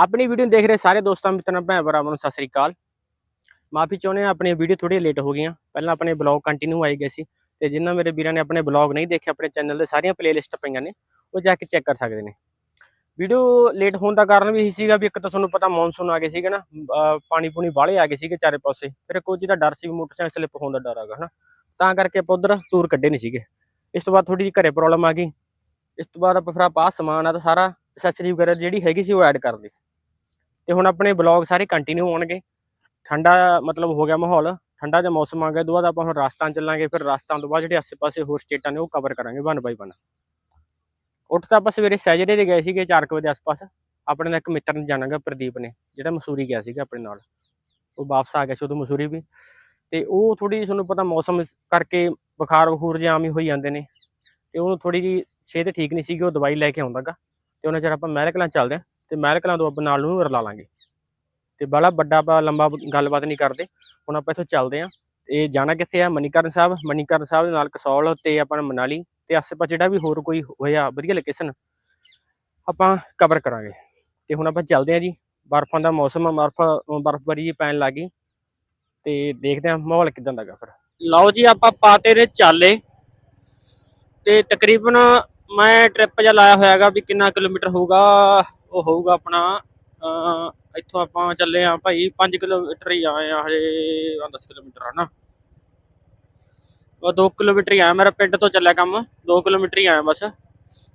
ਆਪਣੀ ਵੀਡੀਓ ਦੇਖ ਰਹੇ ਸਾਰੇ ਦੋਸਤਾਂ, ਮਿੱਤਰਾਂ, ਭੈਣ ਭਰਾਵਾਂ ਨੂੰ ਸਤਿ ਸ੍ਰੀ ਅਕਾਲ। ਮਾਫੀ ਚਾਹੁੰਦੇ ਹਾਂ ਆਪਣੀ ਵੀਡੀਓ ਥੋੜੀ ਲੇਟ ਹੋ ਗਈਆਂ। ਪਹਿਲਾਂ ਆਪਣੇ ਬਲੌਗ ਕੰਟੀਨਿਊ ਆਈ ਗਏ ਸੀ ਤੇ ਜਿਨ੍ਹਾਂ ਮੇਰੇ ਵੀਰਾਂ ਨੇ ਆਪਣੇ ਬਲੌਗ ਨਹੀਂ ਦੇਖੇ, ਆਪਣੇ ਚੈਨਲ ਦੇ ਸਾਰੀਆਂ ਪਲੇਲਿਸਟ ਪਈਆਂ ਨੇ, ਉਹ ਜਾ ਕੇ ਚੈੱਕ ਕਰ ਸਕਦੇ ਨੇ। ਵੀਡੀਓ ਲੇਟ ਹੋਣ ਦਾ ਕਾਰਨ ਵੀ ਇਹੀ ਸੀਗਾ ਵੀ ਇੱਕ ਤਾਂ ਤੁਹਾਨੂੰ ਪਤਾ ਮੌਨਸੂਨ ਆ ਗਏ ਸੀਗੇ ਨਾ ਪਾਣੀ ਪੂਣੀ ਬਾਹਲੇ ਆ ਗਏ ਸੀਗੇ ਚਾਰੇ ਪਾਸੇ। ਫਿਰ ਕੋਈ ਜਿਹਦਾ ਡਰ ਸੀ ਵੀ ਮੋਟਰਸਾਈਕਲ ਸਲਿੱਪ ਹੋਣ ਦਾ ਡਰ ਆਗਾ ਹਨਾ। ਤਾਂ ਕਰਕੇ ਆਪਾਂ ਉਧਰ ਟੂਰ ਕੱਢੇ ਨਹੀਂ ਸੀਗੇ। ਇਸ ਤੋਂ ਬਾਅਦ ਥੋੜੀ ਜਿਹੀ ਘਰੇ ਪ੍ਰੋਬਲਮ ਆ ਗਈ। ਇਸ ਤੋਂ ਬਾਅਦ ਆਪਾਂ ਫਿਰ ਆਪਾਂ ਸਮਾਨ ਆ ਤਾਂ ਸਾਰਾ ਅਸੈਸਰੀ ਵਗੈਰਾ ਜਿਹੜੀ ਹੈਗੀ ਸੀ ਉਹ ਐਡ ਕਰ ਲਈ। ਤੇ ਹੁਣ ਆਪਣੇ ਬਲੌਗ ਸਾਰੇ ਕੰਟੀਨਿਊ ਹੋਣਗੇ। ਠੰਡਾ ਮਤਲਬ ਹੋ ਗਿਆ ਮਾਹੌਲ, ਠੰਡਾ ਜਿਹਾ ਮੌਸਮ ਆ ਗਿਆ ਤੋਂ ਬਾਅਦ ਆਪਾਂ ਹੁਣ ਰਾਜਸਥਾਨ ਚੱਲਾਂਗੇ, ਫਿਰ ਰਾਜਸਥਾਨ ਤੋਂ ਬਾਅਦ ਜਿਹੜੇ ਆਸੇ-ਪਾਸੇ ਹੋਰ ਸਟੇਟਾਂ ਨੇ ਉਹ ਕਵਰ ਕਰਾਂਗੇ ਵਨ ਬਾਈ ਵਨ ਉੱਠ ਤਾਂ ਆਪਾਂ ਸਵੇਰੇ ਸੈਜਰੇ ਦੇ ਗਏ ਸੀਗੇ 4 ਵਜੇ ਦੇ ਆਸ-ਪਾਸ, ਆਪਣੇ ਨਾਲ ਇੱਕ ਮਿੱਤਰ ਨੇ ਜਾਣਾਗਾ ਪ੍ਰਦੀਪ ਨੇ, ਜਿਹੜਾ ਮਸੂਰੀ ਗਿਆ ਸੀਗਾ ਆਪਣੇ ਨਾਲ। ਉਹ ਵਾਪਸ ਆ ਗਿਆ ਸੀ ਉਦੋਂ ਮਸੂਰੀ ਵੀ। ਤੇ ਉਹ ਥੋੜੀ ਤੁਹਾਨੂੰ ਪਤਾ ਮੌਸਮ ਕਰਕੇ ਬੁਖਾਰ ਬਖੂਰ ਜਾਮ ਹੀ ਹੋਈ ਜਾਂਦੇ ਨੇ। ਤੇ ਉਹਨੂੰ ਥੋੜੀ ਜੀ ਸਿਹਤ ਠੀਕ ਨਹੀਂ ਸੀਗੀ, ਉਹ ਦਵਾਈ ਲੈ ਕੇ ਆਉਂਦਾਗਾ। ਤੇ ਉਹਨਾਂ ਚਿਰ ਆਪਾਂ ਮਹਿਲਕਲਾਂ ਚੱਲਦੇ ਹਾਂ। ਤੇ ਮਹਿਲ ਕਲਾਂ ਤੋਂ ਆਪਾਂ ਨਾਲ ਨੂੰ ਰਲਾ ਲਾਂਗੇ। ਤੇ ਬੜਾ ਵੱਡਾ ਆਪਾਂ ਲੰਬਾ ਗੱਲਬਾਤ ਨਹੀਂ ਕਰਦੇ। ਹੁਣ ਆਪਾਂ ਇੱਥੋਂ ਚੱਲਦੇ ਹਾਂ ਤੇ ਜਾਣਾ ਕਿੱਥੇ ਆ? ਮਨੀਕਰਨ ਸਾਹਿਬ। ਮਨੀਕਰਨ ਸਾਹਿਬ ਦੇ ਨਾਲ ਕਸੌਲ ਤੇ ਆਪਾਂ ਮਨਾਲੀ ਤੇ ਆਸੇ-ਪਾਸੇ ਜਿਹੜਾ ਵੀ ਹੋਰ ਕੋਈ ਹੋਇਆ, ਵਧੀਆ ਲੋਕੇਸ਼ਨ ਆਪਾਂ ਕਵਰ ਕਰਾਂਗੇ। ਤੇ ਹੁਣ ਆਪਾਂ ਚੱਲਦੇ ਹਾਂ ਜੀ। ਬਰਫ਼ਾਂ ਦਾ ਮੌਸਮ ਆ, ਬਰਫ਼ ਬਰਫ਼ਬਾਰੀ ਜੀ ਪੈਣ ਲੱਗੀ ਤੇ ਦੇਖਦੇ ਹਾਂ ਮਾਹੌਲ ਕਿਦਾਂ ਦਾ ਗਾ ਫਿਰ। ਲਓ ਜੀ, ਆਪਾਂ ਪਾਤੇ ਨੇ ਚਾਲੇ। ਤੇ ਤਕਰੀਬਨ ਮੈਂ ਟ੍ਰਿਪ ਜਿਹਾ ਲਾਇਆ ਹੋਇਆਗਾ ਵੀ ਕਿੰਨਾ ਕਿਲੋਮੀਟਰ ਹੋਊਗਾ। ਉਹ ਹੋਊਗਾ ਆਪਣਾ ਅਹ, ਇੱਥੋਂ ਆਪਾਂ ਚੱਲੇ ਆ ਭਾਈ 5 ਕਿਲੋਮੀਟਰ ਹੀ ਆਏ ਆ ਹਜੇ 10 ਕਿਲੋਮੀਟਰ ਆ ਨਾ। ਉਹ 2 ਕਿਲੋਮੀਟਰ ਹੀ ਆਇਆ ਮੇਰਾ ਪਿੰਡ ਤੋਂ ਚੱਲਿਆ ਕੰਮ 2 ਕਿਲੋਮੀਟਰ ਹੀ ਆਇਆ ਬਸ।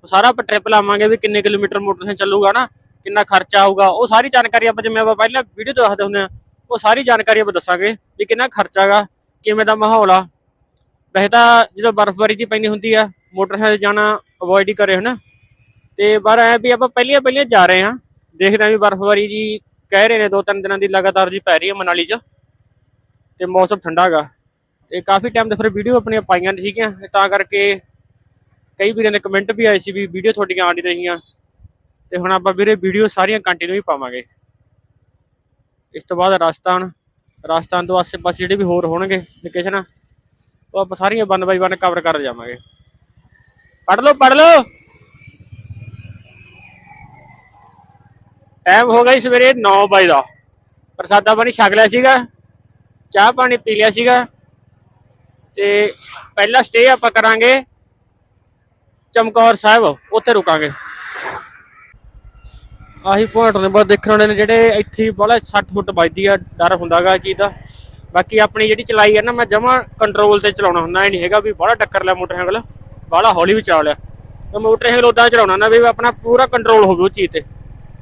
ਸਾਰਾ ਆਪਾਂ ਟ੍ਰਿਪ ਲਾਵਾਂਗੇ ਵੀ ਕਿੰਨੇ ਕਿਲੋਮੀਟਰ ਮੋਟਰਸਾਈਕਲ ਚੱਲੂਗਾ ਨਾ ਕਿੰਨਾ ਖਰਚਾ ਆਊਗਾ ਉਹ ਸਾਰੀ ਜਾਣਕਾਰੀ ਆਪਾਂ ਜਿਵੇਂ ਆਪਾਂ ਪਹਿਲਾਂ ਵੀਡੀਓ ਦੱਸਦੇ ਹੁੰਦੇ ਆ ਉਹ ਸਾਰੀ ਜਾਣਕਾਰੀ ਆਪਾਂ ਦੱਸਾਂਗੇ ਵੀ ਕਿੰਨਾ ਖਰਚਾ ਹੈਗਾ ਕਿਵੇਂ ਦਾ ਮਾਹੌਲ ਆ। ਵੈਸੇ ਤਾਂ ਜਦੋਂ ਬਰਫ਼ਬਾਰੀ ਦੀ ਪੈਂਦੀ ਹੁੰਦੀ ਆ ਮੋਟਰਸਾਈਕਲ ਜਾਣਾ ਅਵੋਇਡ ਹੀ ਕਰੇ ਹਨਾ। ਤੇ ਪਰ ਐ ਵੀ ਆਪਾਂ ਪਹਿਲੀਆਂ ਪਹਿਲੀਆਂ ਜਾ ਰਹੇ ਹਾਂ। ਦੇਖਦੇ ਹਾਂ ਵੀ ਬਰਫ਼ਬਾਰੀ ਜੀ ਕਹਿ ਰਹੇ ਨੇ, ਦੋ ਤਿੰਨ ਦਿਨਾਂ ਦੀ ਲਗਾਤਾਰ ਜੀ ਪੈ ਰਹੀ ਹੈ ਮਨਾਲੀ 'ਚ। ਤੇ ਮੌਸਮ ਠੰਡਾ ਹੈਗਾ। ਤੇ ਕਾਫੀ ਟਾਈਮ ਤੇ ਫਿਰ ਵੀਡੀਓ ਆਪਣੀਆਂ ਪਾਈਆਂ ਨਹੀਂ ਸੀਗੀਆਂ। ਤਾਂ ਕਰਕੇ ਕਈ ਵੀਰਾਂ ਦੇ ਕਮੈਂਟ ਵੀ ਆਏ ਸੀ ਵੀ ਵੀਡੀਓ ਤੁਹਾਡੀਆਂ ਆ ਨਹੀਂ ਰਹੀਆਂ। ਤੇ ਹੁਣ ਆਪਾਂ ਵੀਰੇ ਵੀਡੀਓ ਸਾਰੀਆਂ ਕੰਟੀਨਿਊ ਹੀ ਪਾਵਾਂਗੇ। ਇਸ ਤੋਂ ਬਾਅਦ ਰਾਜਸਥਾਨ ਰਾਜਸਥਾਨ ਤੋਂ ਆਸੇ-ਪਾਸੇ ਜਿਹੜੇ ਵੀ ਹੋਰ ਹੋਣਗੇ ਲੋਕੇਸ਼ਨ ਉਹ ਆਪਾਂ ਸਾਰੀਆਂ ਵਨ ਬਾਈ ਵਨ ਕਵਰ ਕਰ ਜਾਵਾਂਗੇ। ਪੜ ਲਓ ਪੜ ਲਓ। ਟਾਈਮ ਹੋ ਗਿਆ ਜੀ ਸਵੇਰੇ 9 ਵਜੇ ਦਾ। ਪ੍ਰਸਾਦਾ ਪਾਣੀ ਛਕ ਲਿਆ ਸੀਗਾ, ਚਾਹ ਪਾਣੀ ਪੀ ਲਿਆ ਸੀਗਾ ਤੇ ਪਹਿਲਾ ਸਟੇ ਆਪਾਂ ਕਰਾਂਗੇ ਚਮਕੌਰ ਸਾਹਿਬ, ਉੱਥੇ ਰੁਕਾਂਗੇ। ਆਹੀ ਪੁਆਇੰਟ ਨੇ ਬਸ ਦੇਖਣ ਵਾਲੇ ਨੇ ਜਿਹੜੇ ਇੱਥੇ ਬੜਾ 60 ਫੁੱਟ ਵੱਜਦੀ ਆ, ਡਰ ਹੁੰਦਾਗਾ ਇਹ ਚੀਜ਼ ਦਾ। ਬਾਕੀ ਆਪਣੀ ਜਿਹੜੀ ਚਲਾਈ ਆ ਨਾ, ਮੈਂ ਜਮਾ ਕੰਟਰੋਲ ਤੇ ਚਲਾਉਣਾ ਹੁੰਦਾ, ਇਹ ਨਹੀਂ ਹੈਗਾ ਵੀ ਬੜਾ ਟੱਕਰ ਲਿਆ ਮੋਟਰਸਾਈਕਲ ਬੜਾ ਹੌਲੀ ਵੀ ਚਲਾ ਲਿਆ। ਤੇ ਮੋਟਰਸਾਈਕਲ ਉਦਾਂ ਚਲਾਉਣਾ ਨਾ ਵੀ ਆਪਣਾ ਪੂਰਾ ਕੰਟਰੋਲ ਹੋਵੇ ਉਹ ਚੀਜ਼ ਤੇ।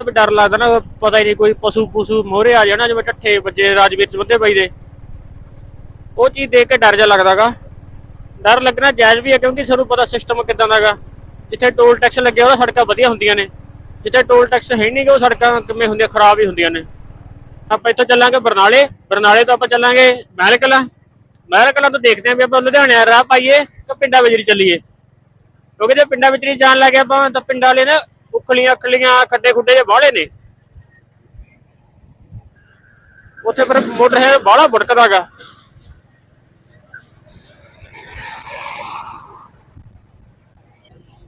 ਵੀ ਡਰ ਲੱਗਦਾ ਨਾ, ਪਤਾ ਹੀ ਨਹੀਂ ਕੋਈ ਪਸ਼ੂ ਪਸ਼ੂ ਮੋਹਰੇ ਆ ਜਾਣਾ ਜਿਵੇਂ ਠੱਠੇ ਵੱਜੇ ਰਾਜਵੀਰ ਚ ਬੰਦੇ ਪਈ ਦੇ। ਉਹ ਚੀਜ਼ ਦੇਖ ਕੇ ਡਰ ਜਾ ਲੱਗਦਾਗਾ ਡਰ ਲੱਗਣਾ ਜਾਇਜ਼ ਵੀ ਹੈ, ਕਿਉਂਕਿ ਸਾਨੂੰ ਪਤਾ ਸਿਸਟਮ ਕਿਦਾਂ ਦਾਗਾ ਜਿੱਥੇ ਟੋਲ ਟੈਕਸ ਲੱਗਿਆ ਉਹਦਾ ਸੜਕਾਂ ਵਧੀਆ ਹੁੰਦੀਆਂ ਨੇ। ਜਿੱਥੇ ਟੋਲ ਟੈਕਸ ਹੈ ਨਹੀਂ ਗੇ, ਉਹ ਸੜਕਾਂ ਕਿਵੇਂ ਹੁੰਦੀਆਂ, ਖਰਾਬ ਹੀ ਹੁੰਦੀਆਂ ਨੇ। ਆਪਾਂ ਇੱਥੋਂ ਚੱਲਾਂਗੇ ਬਰਨਾਲੇ। ਬਰਨਾਲੇ ਤੋਂ ਆਪਾਂ ਚੱਲਾਂਗੇ ਮਹਿਲ ਕਲਾਂ ਮਹਿਲ ਕਲਾਂ ਤੋਂ ਦੇਖਦੇ ਆਂ ਵੀ ਆਪਾਂ ਲੁਧਿਆਣੇ ਆ ਰਾਹ ਪਾਈਏ ਕਿ ਪਿੰਡਾਂ ਵਿੱਚ ਚੱਲੀਏ। ਕਿਉਂਕਿ ਜੇ ਪਿੰਡਾਂ ਵਿੱਚ ਨਹੀਂ ਜਾਣ ਲੱਗੇ ਆਪਾਂ, ਤਾਂ ਪਿੰਡਾਂ ਵਾਲੇ ਨਾ ਉਖਲੀਆਂ ਅਖਲੀਆਂ ਖੱਡੇ ਖੁੱਡੇ ਜੇ ਬਾਹਲੇ ਨੇ। ਉੱਥੇ ਫਿਰ ਮੋਟਰ ਬਾਹਲਾ ਭੜਕਦਾਗਾ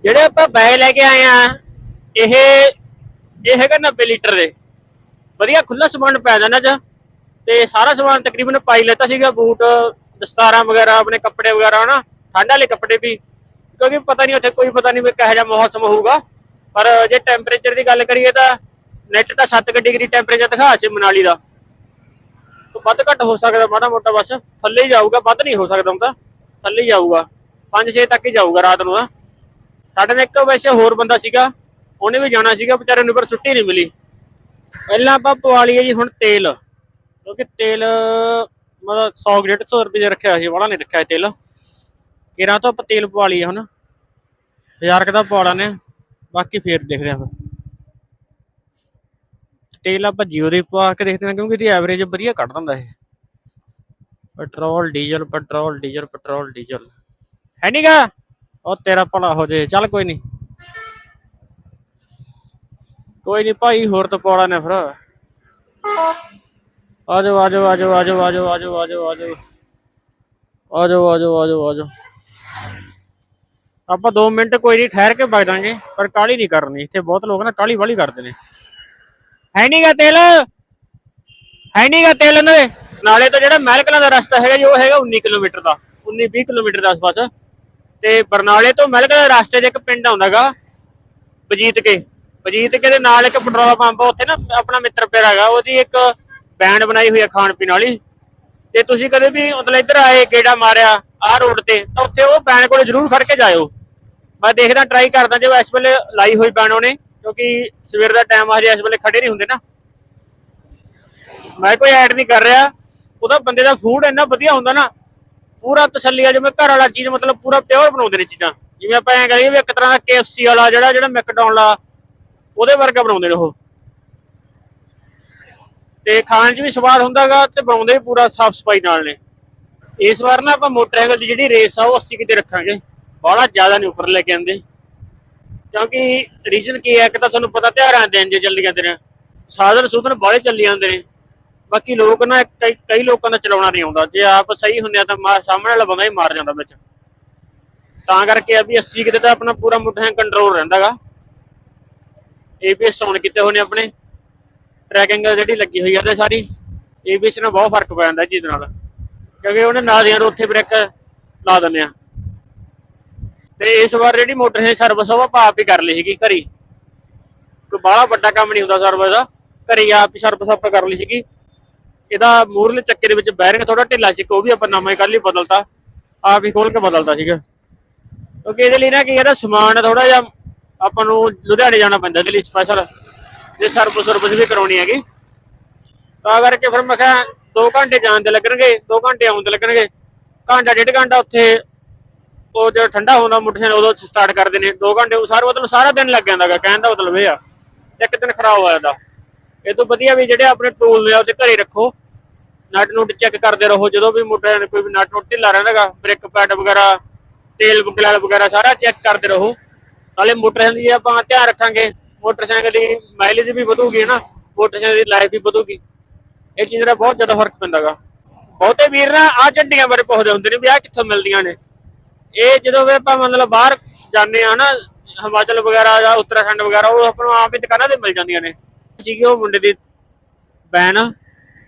ਜਿਹੜੇ ਆਪਾਂ ਬੈਗ ਲੈ ਕੇ ਆਏ ਆ, ਇਹ ਇਹ ਹੈਗਾ 90 ਲੀਟਰ ਦੇ। ਵਧੀਆ ਖੁੱਲਾ ਸਮਾਨ ਪੈ ਜਾਂਦਾ ਚ ਤੇ ਸਾਰਾ ਸਮਾਨ ਤਕਰੀਬਨ ਪਾਈ ਲੈਤਾ ਸੀਗਾ, ਬੂਟ, ਦਸਤਾਰਾਂ ਵਗੈਰਾ, ਆਪਣੇ ਕੱਪੜੇ ਵਗੈਰਾ, ਹਨਾ। ਠੰਡ ਵਾਲੇ ਕੱਪੜੇ ਵੀ। ਕਿਉਂਕਿ ਪਤਾ ਨਹੀਂ ਉੱਥੇ ਕੋਈ, ਪਤਾ ਨਹੀਂ ਵੀ ਕਿਹੋ ਜਿਹਾ ਮੌਸਮ ਹੋਊਗਾ। ਪਰ ਜੇ ਟੈਂਪਰੇਚਰ ਦੀ ਗੱਲ ਕਰੀਏ ਤਾਂ ਨੈਟ ਤਾਂ 7 ਡਿਗਰੀ ਟੈਂਪਰੇਚਰ ਦਿਖਾ ਸੀ ਮਨਾਲੀ ਦਾ। ਤੋਂ ਵੱਧ ਘੱਟ ਹੋ ਸਕਦਾ ਮਾੜਾ ਮੋਟਾ ਬਸ। ਥੱਲੇ ਹੀ ਜਾਊਗਾ, ਵੱਧ ਨਹੀਂ ਹੋ ਸਕਦਾ ਹੁੰਦਾ ਥੱਲੇ ਹੀ ਜਾਊਗਾ। 5-6 ਤੱਕ ਹੀ ਜਾਊਗਾ ਰਾਤ ਨੂੰ ਤਾਂ। ਸਾਡੇ ਨਾਲ ਇੱਕ ਵੈਸੇ ਹੋਰ ਬੰਦਾ ਸੀਗਾ, ਉਹਨੇ ਵੀ ਜਾਣਾ ਸੀਗਾ, ਵਿਚਾਰੇ ਨੂੰ ਪਰ ਛੁੱਟੀ ਨਹੀਂ ਮਿਲੀ। ਪਹਿਲਾਂ ਆਪਾਂ ਪਵਾ ਲਈਏ ਜੀ ਹੁਣ ਤੇਲ। ਕਿਉਂਕਿ ਤੇਲ, ਮਤਲਬ 100 150 ਰੁਪਏ ਦੇ ਰੱਖਿਆ ਸੀ, ਵਾਲਾ ਨਹੀਂ ਰੱਖਿਆ ਤੇਲ। ਕਿਰਾਂ ਤੋਂ ਆਪਾਂ ਤੇਲ ਪਵਾ ਲਈਏ ਹੁਣ। ਹਜ਼ਾਰ ਕੁ ਦਾ ਪਵਾ ਲਾਨੇ ਬਾਕੀ ਫੇਰ ਦੇਖਦੇ ਆ ਫਿਰ ਤੇਲ ਆਪਾਂ ਜੀਓ ਦੇ ਪਵਾ ਕੇ ਦੇਖਦੇ ਹਾਂ ਕਿਉਂਕਿ ਇਹਦੀ ਐਵਰੇਜ ਵਧੀਆ ਕੱਢ ਦਿੰਦਾ ਇਹ petrol diesel petrol diesel petrol diesel ਹੈ ਨਹੀਂਗਾ ਉਹ ਤੇਰਾ ਭਲਾ ਹੋ ਜੇ ਚੱਲ ਕੋਈ ਨਹੀਂ ਕੋਈ ਨਹੀਂ ਭਾਈ ਹੋਰ ਤਾਂ ਪੌੜਾ ਨੇ ਫਿਰ ਆਜੋ ਆਜੋ ਆਜੋ ਆਜੋ ਆਜੋ ਆਜੋ ਆਜੋ ਆਜੋ ਆਜੋ ਆਜੋ ਆਜੋ ਆਜੋ ਆਪਾਂ 2 ਮਿੰਟ ਕੋਈ ਨਹੀਂ ਠਹਿਰ ਕੇ ਵਗ ਜਾਾਂਗੇ ਪਰ ਕਾਲੀ ਨਹੀਂ ਕਰਨੀ। ਇੱਥੇ ਬਹੁਤ ਲੋਕ ਨਾ ਕਾਲੀ ਵਾਲੀ ਕਰਦੇ ਨੇ। ਹੈ ਨਹੀਂਗਾ ਤੇਲ? ਹੈ ਨਹੀਂਗਾ ਤੇਲ ਇਹਨਾਂ ਦੇ? ਨਾਲੇ ਤੋਂ ਜਿਹੜਾ ਮਹਿਲਕਲਾਂ ਦਾ ਰਸਤਾ ਹੈਗਾ ਜੀ, ਉਹ ਹੈਗਾ 19 ਕਿਲੋਮੀਟਰ ਦਾ 19 20 ਕਿਲੋਮੀਟਰ ਦਾ ਆਸ-ਪਾਸ। ਤੇ ਬਰਨਾਲੇ ਤੋਂ ਮਹਿਲਕਲਾਂ ਦੇ ਰਸਤੇ 'ਚ ਇੱਕ ਪਿੰਡ ਆਉਂਦਾਗਾ ਬਜੀਤ ਕੇ। ਬਜੀਤ ਕੇ ਦੇ ਨਾਲ ਇੱਕ ਪੈਟਰੋਲ ਪੰਪ ਉੱਥੇ ਨਾ ਆਪਣਾ ਮਿੱਤਰ ਪਿਆਰਾ ਹੈਗਾ, ਉਹਦੀ ਇੱਕ ਬੈਂਡ ਬਣਾਈ ਹੋਈ ਹੈ ਖਾਣ ਪੀਣ ਵਾਲੀ। ਤੇ ਤੁਸੀਂ ਕਦੇ ਵੀ ਮਤਲਬ ਇੱਧਰ ਆਏ, ਗੇੜਾ ਮਾਰਿਆ ਆਹ ਰੋਡ ਤੇ, ਤਾਂ ਉੱਥੇ ਉਹ ਬੈਂਡ ਕੋਲੇ ਜ਼ਰੂਰ ਖੜ ਕੇ ਜਾਇਓ। ਮੈਂ ਦੇਖਦਾ ਟਰਾਈ ਕਰਦਾ ਜੇ ਇਸ ਵੇਲੇ ਲਾਈ ਹੋਈ ਬੈਂਡ ਉਹਨੇ, ਕਿਉਂਕਿ ਸਵੇਰ ਦਾ ਟਾਈਮ ਆ ਹਜੇ ਇਸ ਵੇਲੇ ਖੜੇ ਨਹੀਂ ਹੁੰਦੇ ਨਾ। ਮੈਂ ਕੋਈ ਐਡ ਨਹੀਂ ਕਰ ਰਿਹਾ। ਉਹਦਾ ਬੰਦੇ ਦਾ ਫੂਡ ਇੰਨਾ ਵਧੀਆ ਹੁੰਦਾ ਨਾ, ਪੂਰਾ ਤਸੱਲੀ ਆ ਜਿਵੇਂ ਘਰ ਵਾਲਾ ਚੀਜ਼ ਮਤਲਬ ਪੂਰਾ ਪਿਓਰ ਬਣਾਉਂਦੇ ਨੇ ਚੀਜ਼ਾਂ। ਜਿਵੇਂ ਆਪਾਂ ਐਂ ਕਰੀਏ ਵੀ ਇੱਕ ਤਰ੍ਹਾਂ ਦਾ KFC ਵਾਲਾ ਜਿਹੜਾ ਜਿਹੜਾ ਮੈਕਡੋਨਲ ਆ ਉਹਦੇ ਵਰਗਾ ਬਣਾਉਂਦੇ ਨੇ ਉਹ। ਤੇ ਖਾਣ 'ਚ ਵੀ ਸਵਾਦ ਹੁੰਦਾਗਾ ਤੇ ਬਣਾਉਂਦੇ ਵੀ ਪੂਰਾ ਸਾਫ਼ ਸਫ਼ਾਈ ਨਾਲ ਨੇ। ਇਸ ਵਾਰ ਨਾ ਆਪਾਂ ਮੋਟਰਸਾਈਕਲ ਦੀ ਜਿਹੜੀ ਰੇਸ ਆ ਉਹ 80 ਕਿਤੇ ਰੱਖਾਂਗੇ। ਬਾਹਲਾ ਜ਼ਿਆਦਾ ਨਹੀਂ ਉੱਪਰ ਲੈ ਕੇ ਆਂਦੇ ਕਿਉਂਕਿ ਰੀਜ਼ਨ ਕੀ ਹੈ ਕਿ ਤਾਂ ਤੁਹਾਨੂੰ ਪਤਾ ਤਿਉਹਾਰਾਂ ਦੇ ਦਿਨ ਚੱਲੀ ਜਾਂਦੇ ਨੇ। ਸਾਧਨ ਸੁਧਨ ਬਾਹਲੇ ਚੱਲੀ ਜਾਂਦੇ ਨੇ। ਬਾਕੀ ਲੋਕ ਨਾ ਕਈ ਕਈ ਲੋਕਾਂ ਦਾ ਚਲਾਉਣਾ ਨਹੀਂ ਆਉਂਦਾ। ਜੇ ਆਪ ਸਹੀ ਹੁੰਦੇ ਆ ਤਾਂ ਮਾ- ਸਾਹਮਣੇ ਵਾਲਾ ਬੰਦਾ ਹੀ ਮਾਰ ਜਾਂਦਾ ਵਿੱਚ। ਤਾਂ ਕਰਕੇ ਆ ਵੀ 80 ਕਿਤੇ ਤਾਂ ਆਪਣਾ ਪੂਰਾ ਮੋਟਰਸਾਈਕਲ ਕੰਟਰੋਲ ਰਹਿੰਦਾਗਾ ਏਬੀਐਸ ਔਨ ਕੀਤੇ ਹੋਏ ਨੇ ਆਪਣੇ। ਟਰੈਕਿੰਗ ਜਿਹੜੀ ਲੱਗੀ ਹੋਈ ਆ ਤੇ ਸਾਰੀ। ਏਬੀਐਸ ਨਾਲ ਬਹੁਤ ਫ਼ਰਕ ਪੈ ਜਾਂਦਾ ਇਹ ਚੀਜ਼ ਨਾਲ। ਕਿਉਂਕਿ ਉਹਨੇ ਨਾਲ ਦੀਆਂ ਉੱਥੇ ਬ੍ਰੇਕ ਲਾ ਦਿੰਦੇ ਆ। ਤੇ ਇਸ ਵਾਰ ਜਿਹੜੀ ਮੋਟਰ ਹੈ ਸਰਵਿਸ ਉਹ ਆਪਾਂ ਆਪ ਹੀ ਕਰ ਲਈ ਸੀਗੀ ਘਰੀ। ਕੋਈ ਬਾਹਲਾ ਵੱਡਾ ਕੰਮ ਨਹੀਂ ਹੁੰਦਾ ਸਰਵਿਸ ਦਾ। ਘਰੀ ਆਪ ਹੀ ਸਰਵਿਸ ਆਪਾਂ ਕਰ ਲਈ ਸੀਗੀ। ਇਹਦਾ ਮੂਰਲੇ ਚੱਕੇ ਦੇ ਵਿੱਚ ਬੈਰਿੰਗ ਥੋੜਾ ਢਿੱਲਾ ਸੀ, ਉਹ ਵੀ ਆਪਾਂ ਨਵਾਂ ਹੀ ਕੱਲ ਹੀ ਬਦਲਤਾ। ਆਪ ਹੀ ਖੋਲ ਕੇ ਬਦਲਤਾ ਸੀਗਾ। ਕਿਉਂਕਿ ਇਹਦੇ ਲਈ ਨਾ ਕੀ ਇਹਦਾ ਸਮਾਨ ਥੋੜਾ ਜਿਹਾ ਆਪਾਂ ਨੂੰ ਲੁਧਿਆਣੇ ਜਾਣਾ ਪੈਂਦਾ, ਇਹਦੇ ਲਈ ਸਪੈਸ਼ਲ ਜੇ ਸਰਵਿਸ ਸਰਵਿਸ ਵੀ ਕਰਾਉਣੀ ਹੈਗੀ। ਤਾਂ ਕਰਕੇ ਫਿਰ ਮੈਂ ਕਿਹਾ 2 ਘੰਟੇ ਜਾਣ ਦੇ ਲੱਗਣਗੇ 2 ਘੰਟੇ ਆਉਣ ਦੇ ਲੱਗਣਗੇ। ਘੰਟਾ, ਡੇਢ ਘੰਟਾ ਉੱਥੇ ਉਹ ਜਦੋਂ ਠੰਡਾ ਹੁੰਦਾ ਮੋਟਰਸਾਈਕਲ ਉਦੋਂ ਸਟਾਰਟ ਕਰਦੇ ਨੇ। 2 ਘੰਟੇ, ਉਹ ਸਾਰਾ ਮਤਲਬ ਸਾਰਾ ਦਿਨ ਲੱਗ ਜਾਂਦਾਗਾ ਕਹਿਣ ਦਾ ਮਤਲਬ ਇਹ ਆ। ਇੱਕ ਦਿਨ ਖਰਾਬ ਹੋ ਜਾਂਦਾ। ਇਹ ਤੋਂ ਵਧੀਆ ਵੀ ਜਿਹੜੇ ਆਪਣੇ ਟੂਲ ਨੇ, ਉਹਦੇ ਘਰੇ ਰੱਖੋ। ਨਟ ਨੂਟ ਚੈੱਕ ਕਰਦੇ ਰਹੋ, ਜਦੋਂ ਵੀ ਮੋਟਰ ਕੋਈ ਵੀ ਨਟ ਨੂਟ ਢਿੱਲਾ ਰਹਿੰਦਾਗਾ ਬ੍ਰੇਕ ਪੈਡ ਵਗੈਰਾ, ਤੇਲ ਵਗੈਰਾ ਵਗੈਰਾ, ਸਾਰਾ ਚੈੱਕ ਕਰਦੇ ਰਹੋ। ਨਾਲੇ ਮੋਟਰਸਾਈਕਲ ਦੀ ਆਪਾਂ ਧਿਆਨ ਰੱਖਾਂਗੇ। ਮੋਟਰਸਾਈਕਲ ਦੀ ਮਾਈਲੇਜ ਵੀ ਵਧੂਗੀ ਨਾ? ਮੋਟਰਸਾਈਕਲ ਦੀ ਲਾਈਫ ਵੀ ਵਧੂਗੀ। ਇਹ ਚੀਜ਼ ਦਾ ਬਹੁਤ ਜ਼ਿਆਦਾ ਫ਼ਰਕ ਪੈਂਦਾਗਾ। ਬਹੁਤੇ ਵੀਰ ਨਾ ਆ ਝੰਡੀਆਂ ਬਾਰੇ ਪੁੱਛਦੇ ਹੁੰਦੇ ਨੇ ਵੀ ਆ ਕਿੱਥੋਂ ਮਿਲਦੀਆਂ ਨੇ। ਇਹ ਜਦੋਂ ਵੀ ਆਪਾਂ ਮਤਲਬ ਬਾਹਰ ਜਾਂਦੇ ਆ ਨਾ, ਹਿਮਾਚਲ ਵਗੈਰਾ ਜਾਂ ਉੱਤਰਾਖੰਡ ਵਗੈਰਾ, ਉਹ ਆਪਾਂ ਨੂੰ ਆਪ ਹੀ ਦੁਕਾਨਾਂ ਤੇ ਮਿਲ ਜਾਂਦੀਆਂ ਨੇ। ਸੀਗੀ ਉਹ ਮੁੰਡੇ ਦੀ ਬੈਨ,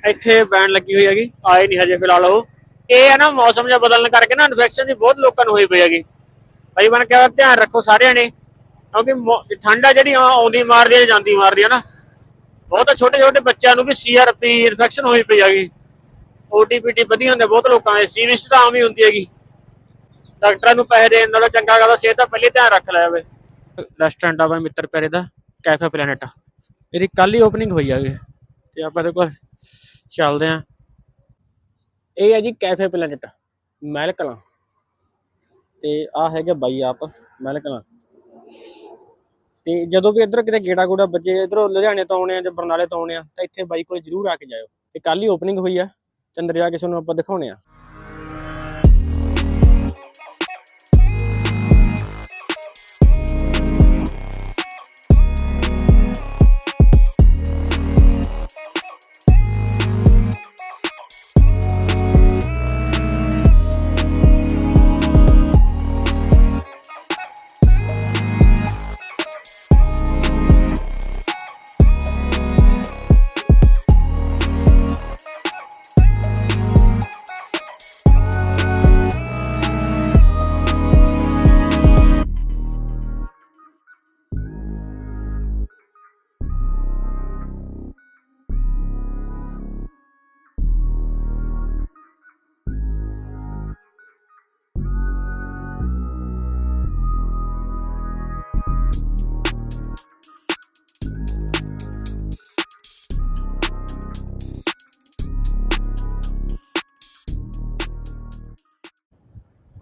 ਇੱਥੇ ਬੈਨ ਲੱਗੀ ਹੋਈ ਹੈਗੀ, ਆਏ ਨਹੀਂ ਹਜੇ ਫਿਲਹਾਲ ਉਹ। ਇਹ ਹੈ ਨਾ ਮੌਸਮ ਜਿਹਾ ਬਦਲਣ ਕਰਕੇ ਨਾ ਇਨਫੈਕਸ਼ਨ ਦੀ ਬਹੁਤ ਲੋਕਾਂ ਨੂੰ ਹੋਈ ਪਈ ਹੈਗੀ। ਭਾਈ ਬਣ ਕੇ ਧਿਆਨ ਰੱਖੋ ਸਾਰਿਆਂ ਨੇ, ਕਿਉਂਕਿ ਠੰਡਾ ਜਿਹੜੀ ਆਉਂਦੀ ਮਾਰਦੀ ਹੈ ਜਾਂਦੀ ਮਾਰਦੀ ਹੈ ਨਾ। ਬਹੁਤ ਛੋਟੇ ਛੋਟੇ ਬੱਚਿਆਂ ਨੂੰ ਵੀ ਸੀਆਰਪੀ ਇਨਫੈਕਸ਼ਨ ਹੋਈ ਪਈ ਹੈਗੀ। ਓਟੀਪੀਟੀ ਵਧੀ ਹੁੰਦੇ, ਬਹੁਤ ਲੋਕਾਂ ਦੇ ਸੀਰੀਅਸ ਤਾਂ ਆਮ ਹੀ ਹੁੰਦੀ ਹੈਗੀ। ਡਾਕਟਰਾਂ ਨੂੰ ਪੈਸੇ ਦੇਣ ਨਾਲੋਂ ਚੰਗਾ ਕਰਦਾ ਸਿਹਤ ਦਾ ਪਹਿਲੇ ਧਿਆਨ ਰੱਖ ਲਿਆ ਵੇ ਰੈਸਟੋਰੈਂਟ ਆ ਬਈ ਮਿੱਤਰ ਪਿਆਰੇ ਦਾ ਕੈਫੇ ਪਲੈਨਟ ਇਹਦੀ ਕੱਲ ਹੀ ਓਪਨਿੰਗ ਹੋਈ ਹੈਗੀ, ਤੇ ਆਪਾਂ ਇਹਦੇ ਕੋਲ ਚੱਲਦੇ ਆਂ ਇਹ ਹੈ ਜੀ ਕੈਫੇ ਪਲੈਨਟ ਮਹਿਲ ਕਲਾਂ। ਤੇ ਆ ਹੈਗੇ ਬਾਈ ਆਪ, ਮਹਿਲ ਕਲਾਂ। ਤੇ ਜਦੋਂ ਵੀ ਇੱਧਰ ਕਿਤੇ ਗੇੜਾ ਗੂੜਾ ਬੱਜੇ ਇੱਧਰੋਂ ਲੁਧਿਆਣੇ ਤੋਂ ਆਉਣੇ ਆ ਜਾਂ ਬਰਨਾਲੇ ਤੋਂ ਆਉਣੇ ਆ, ਤਾਂ ਇੱਥੇ ਬਾਈ ਕੋਲ ਜਰੂਰ ਆ ਕੇ ਜਾਇਓ। ਤੇ ਕੱਲ ਹੀ ਓਪਨਿੰਗ ਹੋਈ ਆ, ਤੇ ਕਿਸੇ ਨੂੰ ਆਪਾਂ ਦਿਖਾਉਣੇ ਆ।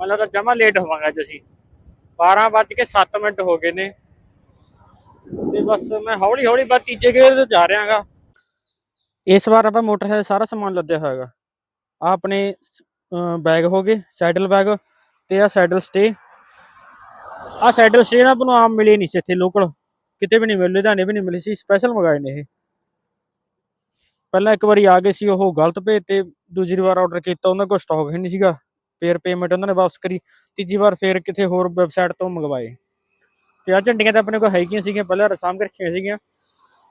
ਮਤਲਬ ਤਾਂ ਜਮਾ ਲੇਟ ਹੋਵਾਂਗਾ ਅੱਜ ਅਸੀਂ। 12 ਵੱਜ ਕੇ 7 ਮਿੰਟ ਹੋ ਗਏ ਨੇ। ਤੇ ਬਸ ਮੈਂ ਹੌਲੀ ਹੌਲੀ ਬਸ ਤੀਜੇ ਗੇਰ ਤੇ ਜਾ ਰਿਹਾਗਾ। ਇਸ ਵਾਰ ਆਪਾਂ ਮੋਟਰਸਾਈਕਲ ਸਾਰਾ ਸਮਾਨ ਲੱਦਿਆ ਹੋਇਆਗਾ ਆ ਆਪਣੇ ਬੈਗ ਹੋ ਗਏ ਸਾਈਡਲ ਬੈਗ ਤੇ ਆ ਸਾਈਡਲ ਸਟੇ ਆ ਸਾਈਡਲ ਸਟੇ ਨਾ ਆਪਾਂ ਨੂੰ ਆਮ ਮਿਲੇ ਨਹੀਂ ਸੀ ਇੱਥੇ ਲੋਕਲ ਕਿਤੇ ਵੀ ਨਹੀਂ ਮਿਲੇ, ਲੁਧਿਆਣੇ ਵੀ ਨਹੀਂ ਮਿਲੇ ਸੀ ਸਪੈਸ਼ਲ ਮੰਗਾਏ ਨੇ ਇਹ। ਪਹਿਲਾਂ ਇੱਕ ਵਾਰੀ ਆ ਗਏ ਸੀ, ਉਹ ਗਲਤ ਭੇਜ ਤੇ ਦੂਜੀ ਵਾਰ ਆਰਡਰ ਕੀਤਾ ਉਹਨਾਂ ਕੋਲ ਸਟਾਕ ਹੀ ਨਹੀਂ ਸੀਗਾ। ਫੇਰ ਪੇਮੈਂਟ ਉਹਨਾਂ ਨੇ ਵਾਪਸ ਕਰੀ, ਤੀਜੀ ਵਾਰ ਫੇਰ ਕਿਤੇ ਹੋਰ ਵੈਬਸਾਈਟ ਤੋਂ ਮੰਗਵਾਏ। ਤੇ ਆ ਝੰਡੀਆਂ ਤਾਂ ਆਪਣੇ ਕੋਲ ਹੈਗੀਆਂ ਸੀਗੀਆਂ, ਪਹਿਲਾਂ ਰਸਾਮ ਕੇ ਰੱਖੀਆਂ ਸੀਗੀਆਂ,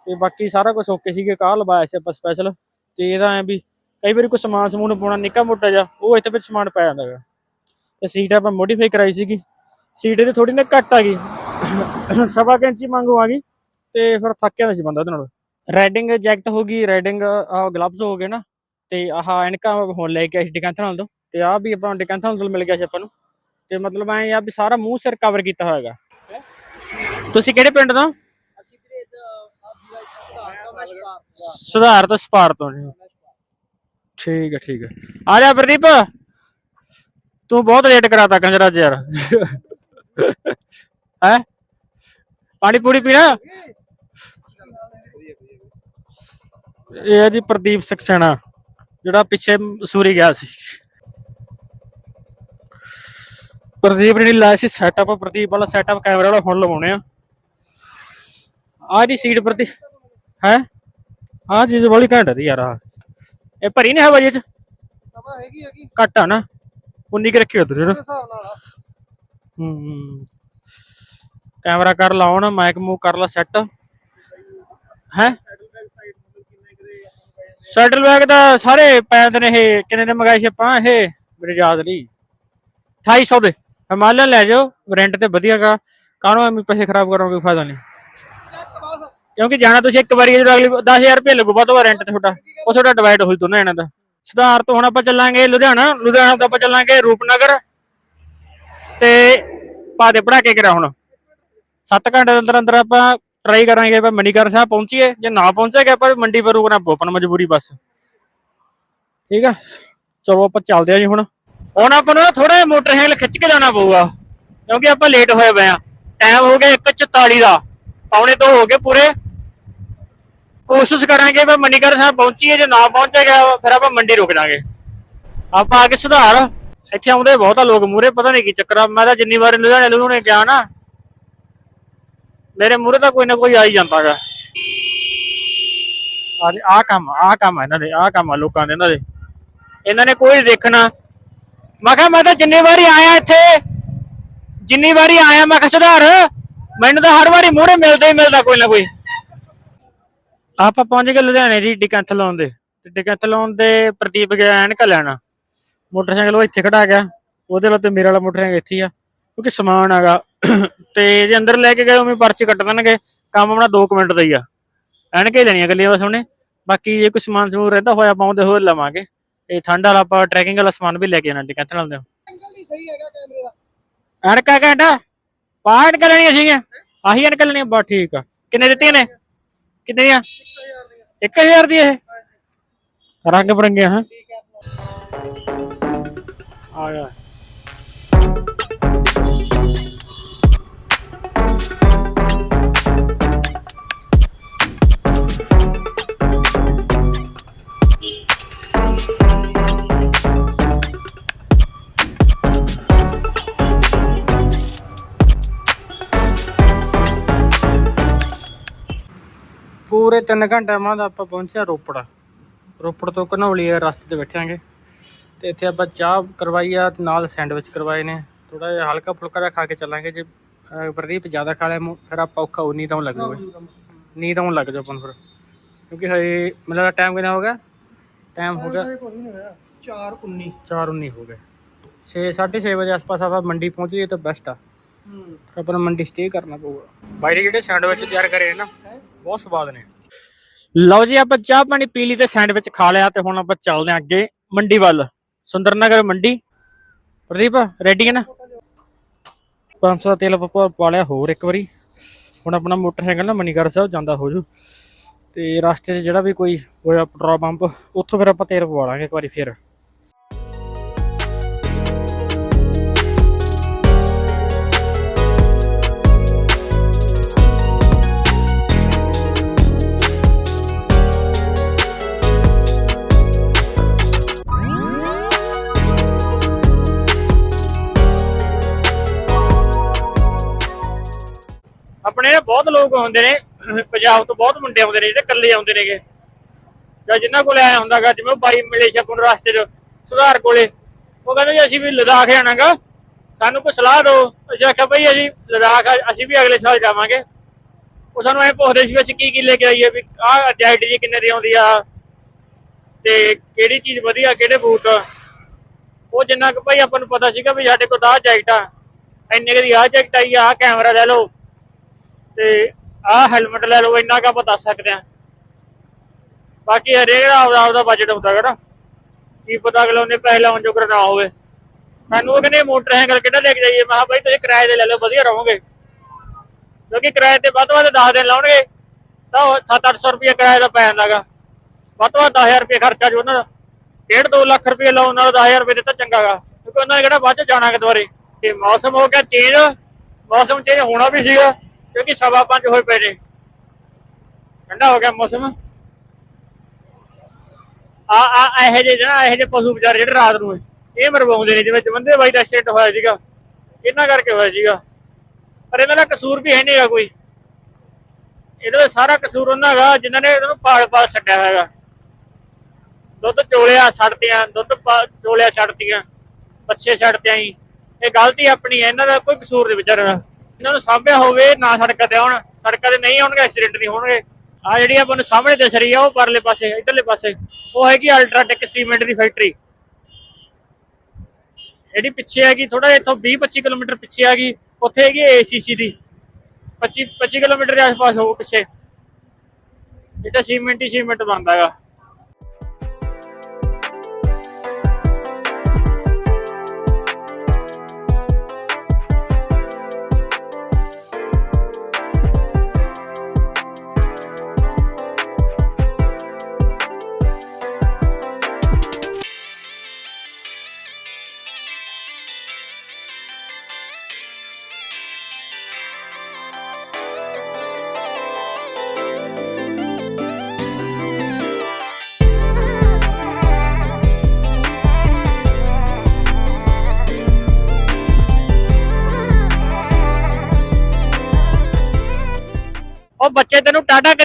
ਤੇ ਬਾਕੀ ਸਾਰਾ ਕੁਝ ਓਕੇ ਸੀਗੇ ਕਾਹ ਲਵਾਇਆ ਸੀ ਆਪਾਂ ਸਪੈਸ਼ਲ ਤੇ ਇਹਦਾ ਐ ਵੀ ਕਈ ਵਾਰੀ ਕੋਈ ਸਮਾਨ ਸਮੂਨ ਪਾਉਣਾ ਨਿੱਕਾ ਮੋਟਾ ਜਿਹਾ, ਉਹ ਇੱਥੇ ਵਿੱਚ ਸਮਾਨ ਪੈ ਜਾਂਦਾ ਹੈਗਾ। ਤੇ ਸੀਟ ਆਪਾਂ ਮੋਡੀਫਾਈ ਕਰਾਈ ਸੀਗੀ ਸੀਟ ਇਹਦੀ ਥੋੜੀ ਨਾ ਘੱਟ ਆ ਗਈ, ਸਵਾ ਕੈਂਚੀ ਇੰਚੀ ਮੰਗੋ ਆ ਗਈ, ਤੇ ਫਿਰ ਥੱਕਿਆ ਨਹੀਂ ਸੀ ਬੰਦਾ ਉਹਦੇ ਨਾਲ। ਰੈਡਿੰਗ ਜੈਕਟ ਹੋ ਗਈ ਰਾਈਡਿੰਗ ਗਲਵਸ ਹੋ ਗਏ ਨਾ, ਤੇ ਆਹ ਐਨਕਾਂ ਹੁਣ ਲੈ ਕੇ ਆਏ ਸੀ ਡਿਕੈਂਥਲ ਤੋਂ। ਤੇ ਆਹ ਵੀ ਆਪਾਂ ਡਿਕੈਂਥਲ ਤੋਂ ਮਿਲ ਗਿਆ ਸੀ ਆਪਾਂ ਨੂੰ। ਤੇ ਮਤਲਬ ਐ ਆ ਵੀ ਸਾਰਾ ਮੂੰਹ ਸਿਰ ਕਵਰ ਕੀਤਾ ਹੋਇਆਗਾ ਤੁਸੀਂ ਕਿਹੜੇ ਪਿੰਡ ਤੋਂ? ਅਸੀਂ ਵੀਰੇ ਸੁਧਾਰ ਤੋਂ ਸਪਾਰ ਤੋਂ ਠੀਕ ਹੈ ਠੀਕ ਹੈ ਆ ਜਾ ਪ੍ਰਦੀਪ। ਤੂੰ ਬਹੁਤ ਲੇਟ ਕਰਾਤਾ ਕੰਜਰਾ ਅੱਜ ਯਾਰ। ਹੈ? ਪਾਣੀ ਪੂਰੀ ਪੀਣਾ? ਇਹ ਹੈ ਜੀ ਪ੍ਰਦੀਪ ਸਕਸੈਨਾ ਜਿਹੜਾ ਪਿੱਛੇ ਸੂਰੀ ਗਿਆ ਸੀ। ਪ੍ਰਦੀਪ ਨੇ ਨੀ ਲਾਇਆ ਸੀ ਸੈਟਅਪ ਪ੍ਰਦੀਪ ਵਾਲਾ ਸੈਟਅਪ ਕੈਮਰਾ ਵਾਲਾ ਹੁਣ ਲਵਾਉਣੇ ਆ। ਆ ਜੀ ਸੀਟ ਪ੍ਰਤੀ ਹੈ? ਆ ਚੀਜ਼ ਬੜੀ ਘੈਂਟ ਹੈ ਯਾਰ ਆਹ। ਇਹ ਭਰੀ ਨਹੀਂ ਹਵਾ ਜੀ ਚ? ਸਭਾ ਹੈਗੀ ਹੈਗੀ। ਘੱਟ ਆ ਨਾ ਉਨੀ ਕਿ ਰੱਖੀ ਉਧਰ। ਉਹਦੇ ਹਿਸਾਬ ਨਾਲ ਆ। ਹੂੰ ਕੈਮਰਾ ਕਰ ਲਾਉਣ ਮਾਈਕ ਮੂਵ ਕਰ ਲਾ ਸੈੱਟ ਹੈ? ਸੈਟਲ ਬੈਗ ਦਾ ਸਾਰੇ ਪੈਂਦੇ ਨੇ ਇਹ ਕਿੰਨੇ ਦੇ ਮੰਗਾਏ ਸੀ ਆਪਾਂ ਇਹ ਮੇਰੇ ਯਾਦ ਨਹੀਂ। 2800 ਦੇ। ਹਿਮਾਲਯਨ ਲੈ ਜਾਓ ਰੈਂਟ ਤੇ ਵਧੀਆਗਾ ਕਾਹਨੂੰ ਐਵੇਂ ਪੈਸੇ ਖਰਾਬ ਕਰੋਗੇ ਫਾਇਦਾ ਨਹੀਂ। ਕਿਉਂਕਿ ਜਾਣਾ ਤੁਸੀਂ ਇੱਕ ਵਾਰੀ ਹੈ, ਜਦੋਂ ਅਗਲੀ 10000 ਰੁਪਏ ਲੱਗੂ ਬਾਅਦ ਰੈਂਟ ਤੇ ਤੁਹਾਡਾ ਉਹ ਤੁਹਾਡਾ ਡਿਵਾਈਡ ਹੋਈ ਦੋਨਾਂ ਇਹਨਾਂ ਦਾ। ਸੁਧਾਰ ਤੋਂ ਹੁਣ ਆਪਾਂ ਚੱਲਾਂਗੇ ਲੁਧਿਆਣਾ ਲੁਧਿਆਣਾ ਤੋਂ ਆਪਾਂ ਚੱਲਾਂਗੇ ਰੂਪਨਗਰ। ਤੇ ਪਾ ਦੇ ਪੜਾ ਕੇ ਕਰਾ ਹੁਣ। 7 ਘੰਟੇ ਦੇ ਅੰਦਰ ਅੰਦਰ ਆਪਾਂ ਟਰਾਈ ਕਰਾਂਗੇ ਆਪਾਂ ਮਨੀਕਰ ਸਾਹਿਬ ਪਹੁੰਚੀਏ। ਜੇ ਨਾ ਪਹੁੰਚੇਗਾ ਆਪਾਂ ਮੰਡੀ ਪਰ ਰੁਕਣਾ ਪਊ ਮਜਬੂਰੀ ਬਸ। ਠੀਕ ਆ? ਚਲੋ ਆਪਾਂ ਚੱਲਦੇ ਆ ਜੀ ਹੁਣ। ਹੁਣ ਆਪਾਂ ਨੂੰ ਥੋੜਾ ਜਿਹਾ ਮੋਟਰਸਾਈਕਲ ਖਿੱਚ ਕੇ ਜਾਣਾ ਪਊਗਾ, ਕਿਉਂਕਿ ਆਪਾਂ ਲੇਟ ਹੋਏ ਪਏ ਆ ਟਾਈਮ ਹੋ ਗਿਆ 1:44 ਦਾ। ਪੌਣੇ ਤੋਂ ਹੋ ਗਏ ਪੂਰੇ। ਕੋਸ਼ਿਸ਼ ਕਰਾਂਗੇ ਵੀ ਮਨੀਕਰ ਸਾਹਿਬ ਪਹੁੰਚੀਏ, ਜੇ ਨਾ ਪਹੁੰਚੇਗਾ ਫਿਰ ਆਪਾਂ ਮੰਡੀ ਰੁਕ ਜਾਾਂਗੇ। ਆਪਾਂ ਆ ਕੇ ਸੁਧਾਰ। ਇੱਥੇ ਆਉਂਦੇ ਬਹੁਤਾ ਲੋਕ ਮੂਰੇ ਪਤਾ ਨਹੀਂ ਕੀ ਚੱਕਰ ਆ। ਮੈਂ ਤਾਂ ਜਿੰਨੀ ਵਾਰ ਲੁਧਿਆਣੇ ਲੁਧਿਆਣੇ ਗਿਆ ਨਾ, ਮੇਰੇ ਮੂਰੇ ਤਾਂ ਕੋਈ ਨਾ ਕੋਈ ਆ ਹੀ ਜਾਂਦਾਗਾ ਆ ਆ ਕੰਮ ਆ ਕੰਮ ਇਹਨਾਂ ਦੇ ਆ ਕੰਮ ਆ ਲੋਕਾਂ ਦੇ, ਇਹਨਾਂ ਦੇ। ਇਹਨਾਂ ਨੇ ਕੋਈ ਦੇਖਣਾ। ਮੈਂ ਕਿਹਾ, ਮੈਂ ਤਾਂ ਜਿੰਨੀ ਵਾਰੀ ਆਇਆ ਇੱਥੇ, ਜਿੰਨੀ ਵਾਰੀ ਆਇਆ, ਮੈਂ ਕਿਹਾ, ਸੁਧਾਰ, ਮੈਨੂੰ ਤਾਂ ਹਰ ਵਾਰੀ ਮੂਹਰੇ ਮਿਲਦਾ ਹੀ ਮਿਲਦਾ ਕੋਈ ਨਾ ਕੋਈ। ਆਪਾਂ ਪਹੁੰਚ ਗਏ ਲੁਧਿਆਣੇ ਦੀ ਡਿਕੈਂਥਲੋਨ ਦੇ। ਤੇ ਡਿਕੈਂਥਲੋਨ ਦੇ ਪ੍ਰਦੀਪ ਗਿਆ ਐਨਕ ਲੈਣਾ। ਮੋਟਰਸਾਈਕਲ ਉਹ ਇੱਥੇ ਖੜਾ ਗਿਆ। ਉਹਦੇ ਨਾਲ ਤੇ ਮੇਰੇ ਵਾਲਾ ਮੋਟਰਸਾਈਕਲ ਇੱਥੇ ਆ, ਕਿਉਂਕਿ ਸਮਾਨ ਹੈਗਾ। ਤੇ ਜੇ ਅੰਦਰ ਲੈ ਕੇ ਗਏ, ਉਵੇਂ ਪਰਚੀ ਕੱਟ ਦੇਣਗੇ। ਕੰਮ ਆਪਣਾ 2 ਮਿੰਟ ਦਾ ਹੀ ਆ। ਐਨਕ ਹੀ ਲੈਣੀਆਂ ਗੱਲੀਆਂ ਬਸ ਉਹਨੇ। ਬਾਕੀ ਜੇ ਕੋਈ ਸਮਾਨ ਸਮੂਨ ਰਹਿੰਦਾ ਹੋਇਆ ਪਾਉਂਦੇ ਹੋਏ ਲਵਾਂਗੇ। ਇਹ ਠੰਡ ਵਾਲਾ ਆਪਾਂ ਟਰੈਕਿੰਗ ਵਾਲਾ ਸਮਾਨ ਵੀ ਲੈ ਕੇ ਆਣਾ ਡਿਕੈਂਥਲੋਨ ਦੇ ਸਹੀ ਹੈਗਾ ਕੈਮਰੇ ਦਾ ਐਨਕਾ ਘੰਟਾ ਪਾਹ ਐਨਕਾਂ ਸੀਗੀਆਂ। ਆਹੀ ਐਨਕਾਂ ਲੈਣੀਆਂ, ਬਸ ਠੀਕ ਆ। ਕਿੰਨੇ ਦਿੱਤੀਆਂ ਨੇ? ਕਿੰਨੇ ਦੀਆਂ 1000 ਦੀ ਇਹ। ਰੰਗ ਬਰੰਗੇ ਹਾਂ। ਆ ਗਿਆ ਪੂਰੇ 3 ਘੰਟੇ ਬਾਅਦ ਆਪਾਂ ਪਹੁੰਚਿਆ ਰੋਪੜ। ਰੋਪੜ ਤੋਂ ਘਨੌਲੀ ਆ ਰਸਤੇ ਤੇ ਬੈਠਾਂਗੇ ਤੇ ਇੱਥੇ ਆਪਾਂ ਚਾਹ ਕਰਵਾਈ ਆ ਤੇ ਨਾਲ ਸੈਂਡਵਿਚ ਕਰਵਾਏ ਨੇ। ਥੋੜਾ ਜਿਹਾ ਹਲਕਾ ਫੁਲਕਾ ਜਿਹਾ ਖਾ ਕੇ ਚੱਲਾਂਗੇ। ਜੇ ਪ੍ਰਦੀਪ ਜ਼ਿਆਦਾ ਖਾ ਲਿਆ ਫਿਰ ਆਪਾਂ ਔਖਾ ਹੋ ਨੀਂਦ ਆਉਣ ਲੱਗ ਜਾਊਗਾ। ਨੀਂਦ ਆਉਣ ਲੱਗ ਜਾਊ ਆਪਾਂ ਨੂੰ ਫਿਰ। ਕਿਉਂਕਿ ਹਜੇ ਮੇਰਾ ਟਾਈਮ ਕਿੰਨਾ ਹੋ ਗਿਆ? ਟਾਈਮ ਹੋ ਗਿਆ ਕੋਈ ਨਹੀਂ ਹੋਇਆ। 419 4:19 ਹੋ ਗਏ। 6 6:30 ਵਜੇ ਆਸ-ਪਾਸ ਆਪਾਂ ਮੰਡੀ ਪਹੁੰਚ ਗਏ ਤਾਂ ਬੈਸਟ ਆ। ਹੂੰ। ਫਿਰ ਆਪਾਂ ਮੰਡੀ ਸਟੇ ਕਰਨਾ ਪਊਗਾ। ਬਾਈ ਦੇ ਜਿਹੜੇ ਸੈਂਡਵਿਚ ਤਿਆਰ ਕਰੇ ਨੇ ਨਾ ਬਹੁਤ ਸਵਾਦ ਨੇ। ਲਓ ਜੀ, ਆਪਾਂ ਚਾਹ ਪਾਣੀ ਪੀ ਲਈ ਤੇ ਸੈਂਡਵਿਚ ਖਾ ਲਿਆ ਤੇ ਹੁਣ ਆਪਾਂ ਚੱਲਦੇ ਹਾਂ ਅੱਗੇ ਮੰਡੀ ਵੱਲ। ਸੁੰਦਰਨਗਰ ਮੰਡੀ। ਪ੍ਰਦੀਪ ਰੈਡੀ ਹੈ ਨਾ? 500 ਦਾ ਤੇਲ ਆਪਾਂ ਪਾ ਲਿਆ ਹੋਰ ਇੱਕ ਵਾਰੀ। ਹੁਣ ਆਪਣਾ ਮੋਟਰਸਾਈਕਲ ਨਾ ਮਨੀਗਰ ਸਾਹਿਬ ਜਾਂਦਾ ਹੋ ਜੂ। ਤੇ ਰਸਤੇ 'ਚ ਜਿਹੜਾ ਵੀ ਕੋਈ ਹੋਇਆ ਪੈਟਰੋਲ ਪੰਪ ਉੱਥੋਂ ਫਿਰ ਆਪਾਂ ਤੇਲ ਪਵਾ ਲਾਂਗੇ ਇੱਕ ਵਾਰੀ ਫਿਰ। ਬਹੁਤ ਲੋਕ ਆਉਂਦੇ ਨੇ, ਪੰਜਾਬ ਤੋਂ ਬਹੁਤ ਮੁੰਡੇ ਆਉਂਦੇ ਨੇ, ਜਿਹੜੇ ਇਕੱਲੇ ਆਉਂਦੇ ਨੇਗੇ। ਜਾਂ ਜਿਨ੍ਹਾਂ ਕੋਲ ਆਇਆ ਹੁੰਦਾਗਾ ਜਿਵੇਂ ਬਾਈ ਮਿਲੇ ਸੀ ਆਪਾਂ 'ਚ, ਸੁਧਾਰ ਕੋਲੇ, ਉਹ ਕਹਿੰਦੇ ਜੀ ਅਸੀਂ ਵੀ ਲਦਾਖ ਜਾਣਾਗਾ। ਸਾਨੂੰ ਕੋਈ ਸਲਾਹ ਦਿਓ। ਅਸੀਂ ਆਖਿਆ, ਬਈ ਅਸੀਂ ਲਦਾਖ, ਅਸੀਂ ਵੀ ਅਗਲੇ ਸਾਲ ਜਾਵਾਂਗੇ। ਉਹ ਸਾਨੂੰ ਐ ਪੁੱਛਦੇ ਸੀ ਅਸੀਂ ਕੀ ਕੀ ਲੈ ਕੇ ਆਈਏ, ਵੀ ਆਹ ਜੈਕਟ ਜੀ ਕਿੰਨੇ ਦੀ ਆਉਂਦੀ ਆ, ਤੇ ਕਿਹੜੀ ਚੀਜ਼ ਵਧੀਆ, ਕਿਹੜੇ ਬੂਟ ਉਹ ਜਿੰਨਾ ਕੁ ਭਾਈ ਆਪਾਂ ਨੂੰ ਪਤਾ ਸੀਗਾ ਵੀ ਸਾਡੇ ਕੋਲ ਤਾਂ ਆਹ ਜੈਕਟ ਆ। ਇੰਨੇ ਕੁ ਦੀ ਆਹ ਜੈਕਟ ਆਈ ਆ, ਆਹ ਕੈਮਰਾ ਲੈ ਲਓ। ਤੇ ਆਹ ਹੈਲਮਟ ਲੈ ਲਓ, ਇੰਨਾ ਕੁ ਆਪਾਂ ਦੱਸ ਸਕਦੇ ਆ ਬਾਕੀ ਹਰੇਕ ਦਾ ਆਪਦਾ ਆਪਦਾ ਬਜਟ ਹੁੰਦਾ ਹੈਗਾ ਕੀ ਪਤਾ ਅਗਲਾ ਉਹਨੇ ਪੈਸੇ ਲਾਉਣ ਜੋਗਰ ਨਾ ਹੋਵੇ। ਸਾਨੂੰ ਉਹ ਕਹਿੰਦੇ ਮੋਟਰਸਾਈਕਲ ਕਿਹੜਾ ਲੈ ਕੇ ਜਾਈਏ? ਮੈਂ ਕਿਹਾ ਬਾਈ ਤੁਸੀਂ ਕਿਰਾਏ ਤੇ ਲੈ ਲਓ, ਵਧੀਆ ਰਹੋਗੇ। ਕਿਉਂਕਿ ਕਿਰਾਏ ਤੇ ਵੱਧ ਤੋਂ ਵੱਧ 10 ਦਿਨ ਲਾਉਣਗੇ, ਤਾਂ 7-800 ਰੁਪਏ ਕਿਰਾਏ ਦਾ ਪੈ ਜਾਂਦਾਗਾ ਵੱਧ ਤੋਂ ਵੱਧ 10000 ਰੁਪਏ ਖਰਚਾ ਜੋ ਉਹਨਾਂ ਦਾ। ਡੇਢ 2 ਲੱਖ ਰੁਪਏ ਲਾਉਣ ਨਾਲ 10000 ਰੁਪਏ ਦਿੱਤਾ ਚੰਗਾਗਾ ਕਿਉਂਕਿ ਉਹਨਾਂ ਨੇ ਕਿਹੜਾ ਬਾਅਦ ਚ ਜਾਣਾ ਕਿ ਦੁਬਾਰੇ ਤੇ ਮੌਸਮ ਹੋ ਗਿਆ ਚੇਂਜ ਮੌਸਮ ਚੇਂਜ ਹੋਣਾ ਵੀ ਸੀਗਾ। ਕਿਉਂਕਿ ਸਵਾ ਪੰਜ ਹੋਏ ਪਏ ਨੇ। ਠੰਡਾ ਹੋ ਗਿਆ ਮੌਸਮ। ਆ ਆ, ਇਹੋ ਜਿਹੇ ਜਿਹੜਾ, ਇਹੋ ਜਿਹੇ ਪਸ਼ੂ ਵਿਚਾਰੇ ਜਿਹੜੇ ਰਾਤ ਨੂੰ ਇਹ ਮਰਵਾਉਂਦੇ ਨੇ, ਜਿਵੇਂ ਜਵੰਦੇ ਬਾਈ ਦਾ ਐਕਸੀਡੈਂਟ ਹੋਇਆ ਸੀਗਾ। ਇਹਨਾਂ ਕਰਕੇ ਹੋਇਆ ਸੀਗਾ। ਪਰ ਇਹਨਾਂ ਦਾ ਕਸੂਰ ਵੀ ਹੈ ਨਹੀਂਗਾ ਕੋਈ। ਇਹਦਾ ਤਾਂ ਸਾਰਾ ਕਸੂਰ ਉਹਨਾਂ ਦਾ, ਜਿਨ੍ਹਾਂ ਨੇ ਇਹਨਾਂ ਨੂੰ ਪਾਲ ਪਾਲ ਛੱਡਿਆ ਹੋਇਆਗਾ ਦੁੱਧ ਚੋਲਿਆ ਛੱਡਤੀਆਂ, ਦੁੱਧ ਪਾ- ਚੋਲਿਆ ਛੱਡਤੀਆਂ ਬੱਚੇ ਛੱਡਤਿਆਂ ਹੀ ਇਹ ਗਲਤੀ ਆਪਣੀ ਹੈ, ਇਹਨਾਂ ਦਾ ਕੋਈ ਕਸੂਰ ਨਹੀਂ ਵਿਚਾਰਿਆਂ ਦਾ। ਇਹਨਾਂ ਨੂੰ ਸਾਂਭਿਆ ਹੋਵੇ, ਨਾ ਸੜਕਾਂ ਤੇ ਆਉਣ। ਸੜਕਾਂ ਤੇ ਨਹੀਂ ਆਉਣਗੇ, ਐਕਸੀਡੈਂਟ ਨਹੀਂ ਹੋਣਗੇ। ਆ ਜਿਹੜੀ ਆਪਾਂ ਨੂੰ ਸਾਹਮਣੇ ਦਿਸ ਰਹੀ ਆ, ਉਹ ਪਰਲੇ ਪਾਸੇ, ਇਧਰਲੇ ਪਾਸੇ, ਉਹ ਹੈਗੀ ਅਲਟਰਾਟੈਕ ਸੀਮੈਂਟ ਦੀ ਫੈਕਟਰੀ। ਜਿਹੜੀ ਪਿੱਛੇ ਹੈਗੀ ਥੋੜਾ ਇੱਥੋਂ 20 25 ਕਿਲੋਮੀਟਰ ਪਿੱਛੇ ਆ ਗਈ ਉੱਥੇ ਹੈਗੀ ਏਸੀਸੀ ਦੀ। 25 25 ਕਿਲੋਮੀਟਰ ਦੇ ਆਸ-ਪਾਸ ਹੋਊ ਪਿੱਛੇ। ਇਹ ਤਾਂ ਸੀਮੈਂਟ ਹੀ ਸੀਮੈਂਟ ਬਣਦਾ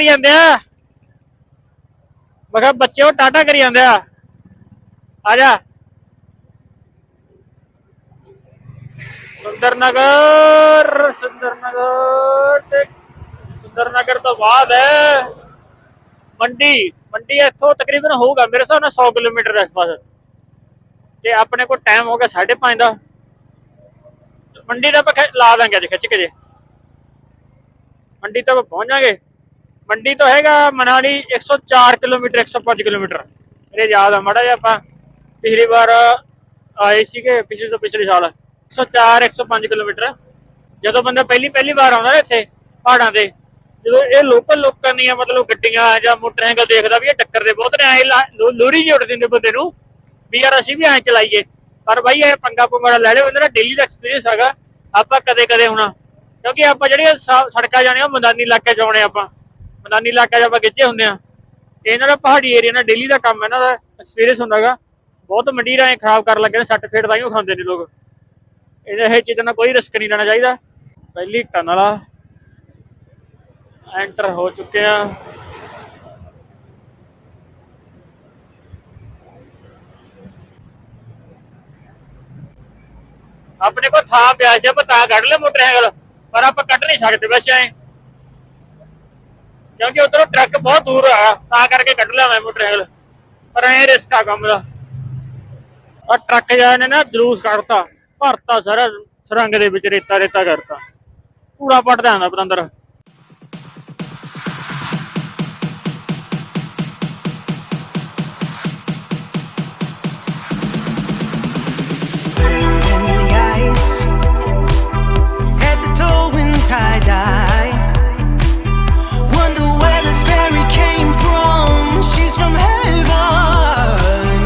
ਜਾਂਦੇ ਆ। ਮੈਂ ਕਿਹਾ ਬੱਚੇ ਉਹ ਟਾਟਾ ਕਰੀ ਜਾਂਦੇ ਆ। ਆ ਜਾ। ਸੁੰਦਰਨਗਰ ਸੁੰਦਰਨਗਰ ਤੇ ਸੁੰਦਰਨਗਰ ਤੋਂ ਬਾਅਦ ਹੈ। ਮੰਡੀ ਮੰਡੀ ਇੱਥੋਂ ਤਕਰੀਬਨ ਹੋਊਗਾ, ਮੇਰੇ ਹਿਸਾਬ ਨਾਲ 100 ਕਿਲੋਮੀਟਰ ਦੇ ਆਸ-ਪਾਸ ਤੇ ਆਪਣੇ ਕੋਲ ਟਾਈਮ ਹੋ ਗਿਆ 5:30 ਦਾ। ਮੰਡੀ ਦਾ ਆਪਾਂ ਲਾ ਦਾਂਗੇ ਅੱਜ ਖਿੱਚ ਕੇ ਜੇ। ਮੰਡੀ ਤੱਕ ਪਹੁੰਚ ਜਾਾਂਗੇ ਮੰਡੀ ਤੋਂ ਹੈਗਾ ਮਨਾਲੀ 104 ਕਿਲੋਮੀਟਰ 105 ਕਿਲੋਮੀਟਰ। ਮੇਰੇ ਯਾਦ ਆ, ਮੜਾ ਜਿਹਾ ਆਪਾਂ ਪਿਛਲੀ ਵਾਰ ਆਏ ਸੀਗੇ, ਪਿਛਲੇ ਤੋਂ ਪਿਛਲੇ ਸਾਲ। 104 105 ਕਿਲੋਮੀਟਰ। ਜਦੋਂ ਬੰਦਾ ਪਹਿਲੀ ਪਹਿਲੀ ਵਾਰ ਆਉਂਦਾ ਨਾ ਇੱਥੇ ਪਹਾੜਾਂ ਤੇ, ਜਦੋਂ ਇਹ ਲੋਕਲ ਲੋਕਾਂ ਦੀਆਂ ਮਤਲਬ ਗੱਡੀਆਂ ਜਾਂ ਮੋਟਰਸਾਈਕਲ ਦੇਖਦਾ ਵੀ ਇਹ ਟੱਕਰ ਦੇ ਬਹੁਤ ਨੇ, ਐ ਲੋਰੀ ਜਿਹੀ ਉੱਡ ਦਿੰਦੇ ਬੰਦੇ ਨੂੰ, ਵੀ ਯਾਰ ਅਸੀਂ ਵੀ ਐਂ ਚਲਾਈਏ। ਪਰ ਬਾਈ, ਇਹ ਪੰਗਾ ਪੁੰਗਾ ਲੈ ਲਿਓ ਇਹਨਾਂ ਦਾ ਡੇਲੀ ਦਾ ਐਕਸਪੀਰੀਅੰਸ ਹੈਗਾ। ਆਪਾਂ ਕਦੇ ਕਦੇ ਹੋਣਾ, ਕਿਉਂਕਿ ਆਪਾਂ ਜਿਹੜੀਆਂ ਸੜਕਾਂ ਜਾਣੀਆਂ, ਉਹ ਮੈਦਾਨੀ ਇਲਾਕੇ ਚ ਆਉਣੇ ਆਪਾਂ। ਮੈਦਾਨੀ ਇਲਾਕੇ 'ਚ ਆਪਾਂ ਗਿੱਜੇ ਹੁੰਦੇ ਆ ਇਹਨਾਂ ਦਾ ਪਹਾੜੀ ਏਰੀਆ ਨਾਲ ਡੇਲੀ ਦਾ ਕੰਮ ਇਹਨਾਂ ਦਾ ਐਕਸਪੀਰੀਅੰਸ ਹੁੰਦਾਗਾ ਬਹੁਤ ਮੰਡੀਰਾਂ ਐ ਖਰਾਬ ਕਰਨ ਲੱਗੇ ਨੇ, ਸੱਟ ਫੇਟ ਤਾਂ ਹੀ ਖਾਂਦੇ ਨੇ ਲੋਕ। ਇਹ ਇਹ ਚੀਜ਼ਾਂ ਨਾਲ ਕੋਈ ਰਿਸਕ ਨਹੀਂ ਲੈਣਾ ਚਾਹੀਦਾ। ਪਹਿਲੀ ਟਨਲ ਆ ਐਂਟਰ ਹੋ ਚੁੱਕੇ ਆ। ਆਪਣੇ ਕੋਲ ਥਾਂ ਪਿਆ ਸੀ, ਆਪਾਂ ਤਾਂ ਕੱਢ ਲੈ ਮੋਟਰਸਾਈਕਲ, ਪਰ ਆਪਾਂ ਕੱਢ ਨਹੀਂ ਸਕਦੇ ਵੈਸੇ ਐ। ਕਿਉਂਕਿ ਉਧਰੋਂ ਟਰੱਕ ਬਹੁਤ ਦੂਰ ਆ, ਤਾਂ ਕਰਕੇ ਕੱਢ ਲਿਆ ਮੈਂ ਮੋਟਰਸਾਈਕਲ। ਪਰ ਐ ਰਿਸਕ ਆ ਕੰਮ ਦਾ। ਆ ਟਰੱਕ ਜਾ ਨੇ ਨਾ ਜਲੂਸ ਕੱਢਤਾ, ਭਰਤਾ ਸਾਰਾ ਸੁਰੰਗ ਦੇ ਵਿੱਚ ਰੇਤਾ ਰੇਤਾ ਕਰਤਾ। ਕੂੜਾ ਪੱਟਦਾ ਆਂਦਾ ਪਤੰਦਰ। In from. Heaven.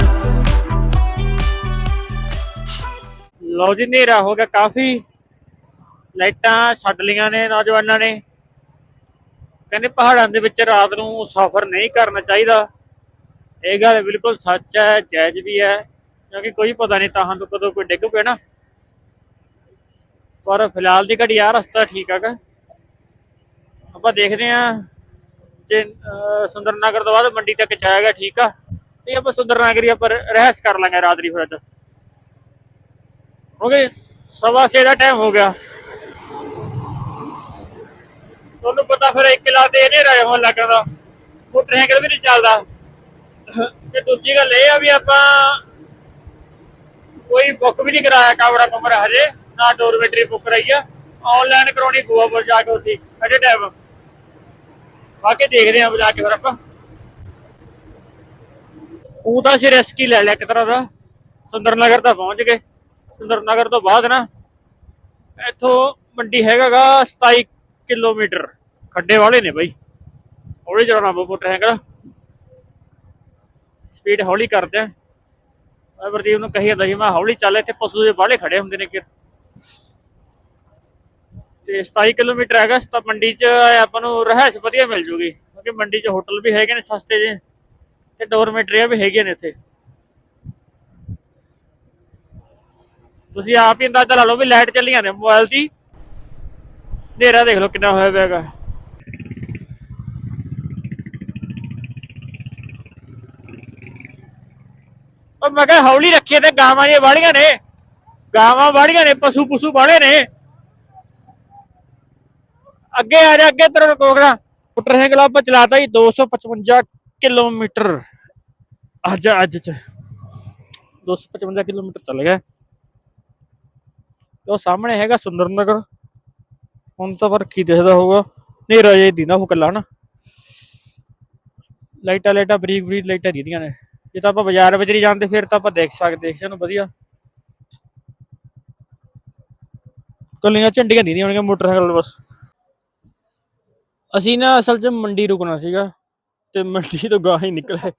ਲਓ ਜੀ, ਹਨੇਰਾ ਹੋ ਗਿਆ ਕਾਫੀ। ਲਾਈਟਾਂ ਛੱਡ ਲੀਆਂ ਨੇ ਨੌਜਵਾਨਾਂ ਨੇ। ਕਹਿੰਦੇ ਪਹਾੜਾਂ ਦੇ ਵਿੱਚ ਰਾਤ ਨੂੰ ਸਫ਼ਰ ਨਹੀਂ ਕਰਨਾ ਚਾਹੀਦਾ। ਇਹ ਗੱਲ ਬਿਲਕੁਲ ਸੱਚ ਹੈ, ਜਾਇਜ਼ ਵੀ ਹੈ, ਕਿਉਂਕਿ ਕੋਈ ਪਤਾ ਨਹੀਂ ਤਾਂ ਤੋਂ ਕਦੋਂ ਕੋਈ ਡਿੱਗ ਪਿਆ ਨਾ। ਪਰ ਫਿਲਹਾਲ ਦੀ ਘੜੀ ਆ, ਰਸਤਾ ਠੀਕ ਹੈਗਾ। ਆਪਾਂ ਦੇਖਦੇ ਆਂ ਜੇ ਅਹ, ਸੁੰਦਰਨਗਰ ਤੋਂ ਬਾਅਦ ਮੰਡੀ ਤੱਕ ਜਾਏਗਾ ਠੀਕ ਆ। ਤੇ ਆਪਾਂ ਸੁੰਦਰਨਗਰ ਹੀ ਆਪਾਂ ਰਹਿਸ ਕਰ ਲਾਂਗੇ ਰਾਤ ਫਿਰ ਅੱਜ। ਹੋ ਗਏ? ਸਵਾ ਛੇ ਦਾ ਟਾਈਮ ਹੋ ਗਿਆ। ਤੁਹਾਨੂੰ ਪਤਾ ਫਿਰ ਇੱਕ ਕਿਲਾ ਤੇ ਇਹਨੇ ਰਹਿ ਹੋਣ ਲੱਗਦਾ ਮੋਟਰਸਾਈਕਲ ਵੀ ਨਹੀਂ ਚੱਲਦਾ। ਤੇ ਦੂਜੀ ਗੱਲ ਇਹ ਆ ਵੀ ਆਪਾਂ ਕੋਈ ਬੁੱਕ ਵੀ ਨਹੀਂ ਕਰਾਇਆ ਕਾਵੜਾ ਕਮਰਾ ਹਜੇ। ਨਾ ਡੋਰਮੈਟਰੀ ਬੁੱਕ ਕਰਾਈ ਆ। ਆਨਲਾਈਨ ਕਰਾਉਣੀ ਗੋਆ ਪਰ ਜਾ ਕੇ ਉਸੇ ਅਜੇ ਟਾਈਮ ਬਾਕੀ ਦੇਖਦੇ ਆਂ ਜਾ ਕੇ ਫਿਰ ਆਪਾਂ। ਉਹ ਤਾਂ ਅਸੀਂ ਰਿਸਕ ਲੈ ਲਿਆ ਇੱਕ ਤਰ੍ਹਾਂ ਦਾ। ਸੁੰਦਰ ਨਗਰ ਤਾਂ ਪਹੁੰਚ ਗਏ। ਸੁੰਦਰ ਨਗਰ ਤੋਂ ਬਾਅਦ ਨਾ ਇੱਥੋਂ ਮੰਡੀ ਹੈਗਾਗਾ 27 ਕਿਲੋਮੀਟਰ। ਖੱਡੇ ਵਾਲੇ ਨੇ ਬਾਈ। ਹੌਲੀ ਚਲਾਉਣਾ ਬਹੁਤ ਹੈਗਾ ਸਪੀਡ ਹੌਲੀ ਕਰਦੇ ਆ। ਮੈਂ ਵਰਦੀਪ ਨੂੰ ਕਹੀ ਜਾਂਦਾ ਸੀ, ਮੈਂ ਹੌਲੀ ਚੱਲ, ਇੱਥੇ ਪਸ਼ੂ ਦੇ ਬਾਹਲੇ ਖੜੇ ਹੁੰਦੇ ਨੇ ਕਿ ਤੇ 27 ਕਿਲੋਮੀਟਰ ਹੈਗਾ, ਤਾਂ ਮੰਡੀ 'ਚ ਆਪਾਂ ਨੂੰ ਰਹਿائش ਵਧੀਆ ਮਿਲ ਜੂਗੀ। ਕਿਉਂਕਿ ਮੰਡੀ 'ਚ ਹੋਟਲ ਵੀ ਹੈਗੇ ਨੇ, ਸਸਤੇ ਜੇ। ਤੇ ਡੋਰਮੇਟਰੀਆਂ ਵੀ ਹੈਗੀਆਂ ਨੇ ਇੱਥੇ। ਤੁਸੀਂ ਆਪ ਹੀ ਅੰਦਾਜ਼ਾ ਲਾ ਲਓ ਵੀ ਲਾਈਟ ਚੱਲੀ ਜਾਂਦੇ ਮੋਬਾਈਲ ਦੀ। ਹਨੇਰਾ ਦੇਖ ਲਓ ਕਿੰਨਾ ਹੋਇਆ ਪਿਆ ਹੈਗਾ। ਉਹ ਮੈਂ ਕਿਹਾ ਹੌਲੀ ਰੱਖੀਏ ਤੇ ਗਾਵਾਂ ਜੇ ਵਾੜੀਆਂ ਨੇ, ਗਾਵਾਂ ਵਾੜੀਆਂ ਨੇ ਪਸ਼ੂ ਪਸ਼ੂ ਵਾਲੇ ਨੇ। ਅੱਗੇ ਆ ਜਾ, ਅੱਗੇ ਤੇਰਾ ਕੋਗੜਾ ਮੋਟਰਸਾਈਕਲ ਆਪਾਂ ਚਲਾਤਾ ਜੀ 255 ਕਿਲੋਮੀਟਰ। ਅੱਜ ਅੱਜ ਚ। 255 ਕਿਲੋਮੀਟਰ ਚੱਲ ਗਿਆ। ਉਹ ਸਾਹਮਣੇ ਹੈਗਾ ਸੁੰਦਰ ਨਗਰ ਹੁਣ ਤਾਂ ਪਰ ਕੀ ਦਿਖਦਾ ਹੋਊਗਾ। ਹਨੇਰਾ ਜੇ ਦੀਨਾ ਉਹ ਕੱਲਾ ਹਨਾ। ਲਾਈਟਾਂ ਲਾਈਟਾਂ, ਬਰੀਕ ਬਰੀਕ ਲਾਈਟਾਂ ਦੀਦੀਆਂ ਨੇ। ਜੇ ਤਾਂ ਆਪਾਂ ਬਾਜ਼ਾਰ ਵਿੱਚ ਨਹੀਂ ਜਾਂਦੇ, ਫਿਰ ਤਾਂ ਆਪਾਂ ਦੇਖ ਸਕਦੇ, ਦੇਖ ਸਾਨੂੰ ਵਧੀਆ। ਕੱਲੀਆਂ ਝੰਡੀਆਂ ਦੀਦੀਆਂ ਹੋਣਗੀਆਂ ਮੋਟਰਸਾਈਕਲ, ਬਸ। ਅਸੀਂ ਨਾ ਅਸਲ 'ਚ ਮੰਡੀ ਰੁਕਣਾ ਸੀਗਾ ਤੇ ਮੰਡੀ ਤੋਂ ਗਾਹ ਹੀ ਨਿਕਲੇ।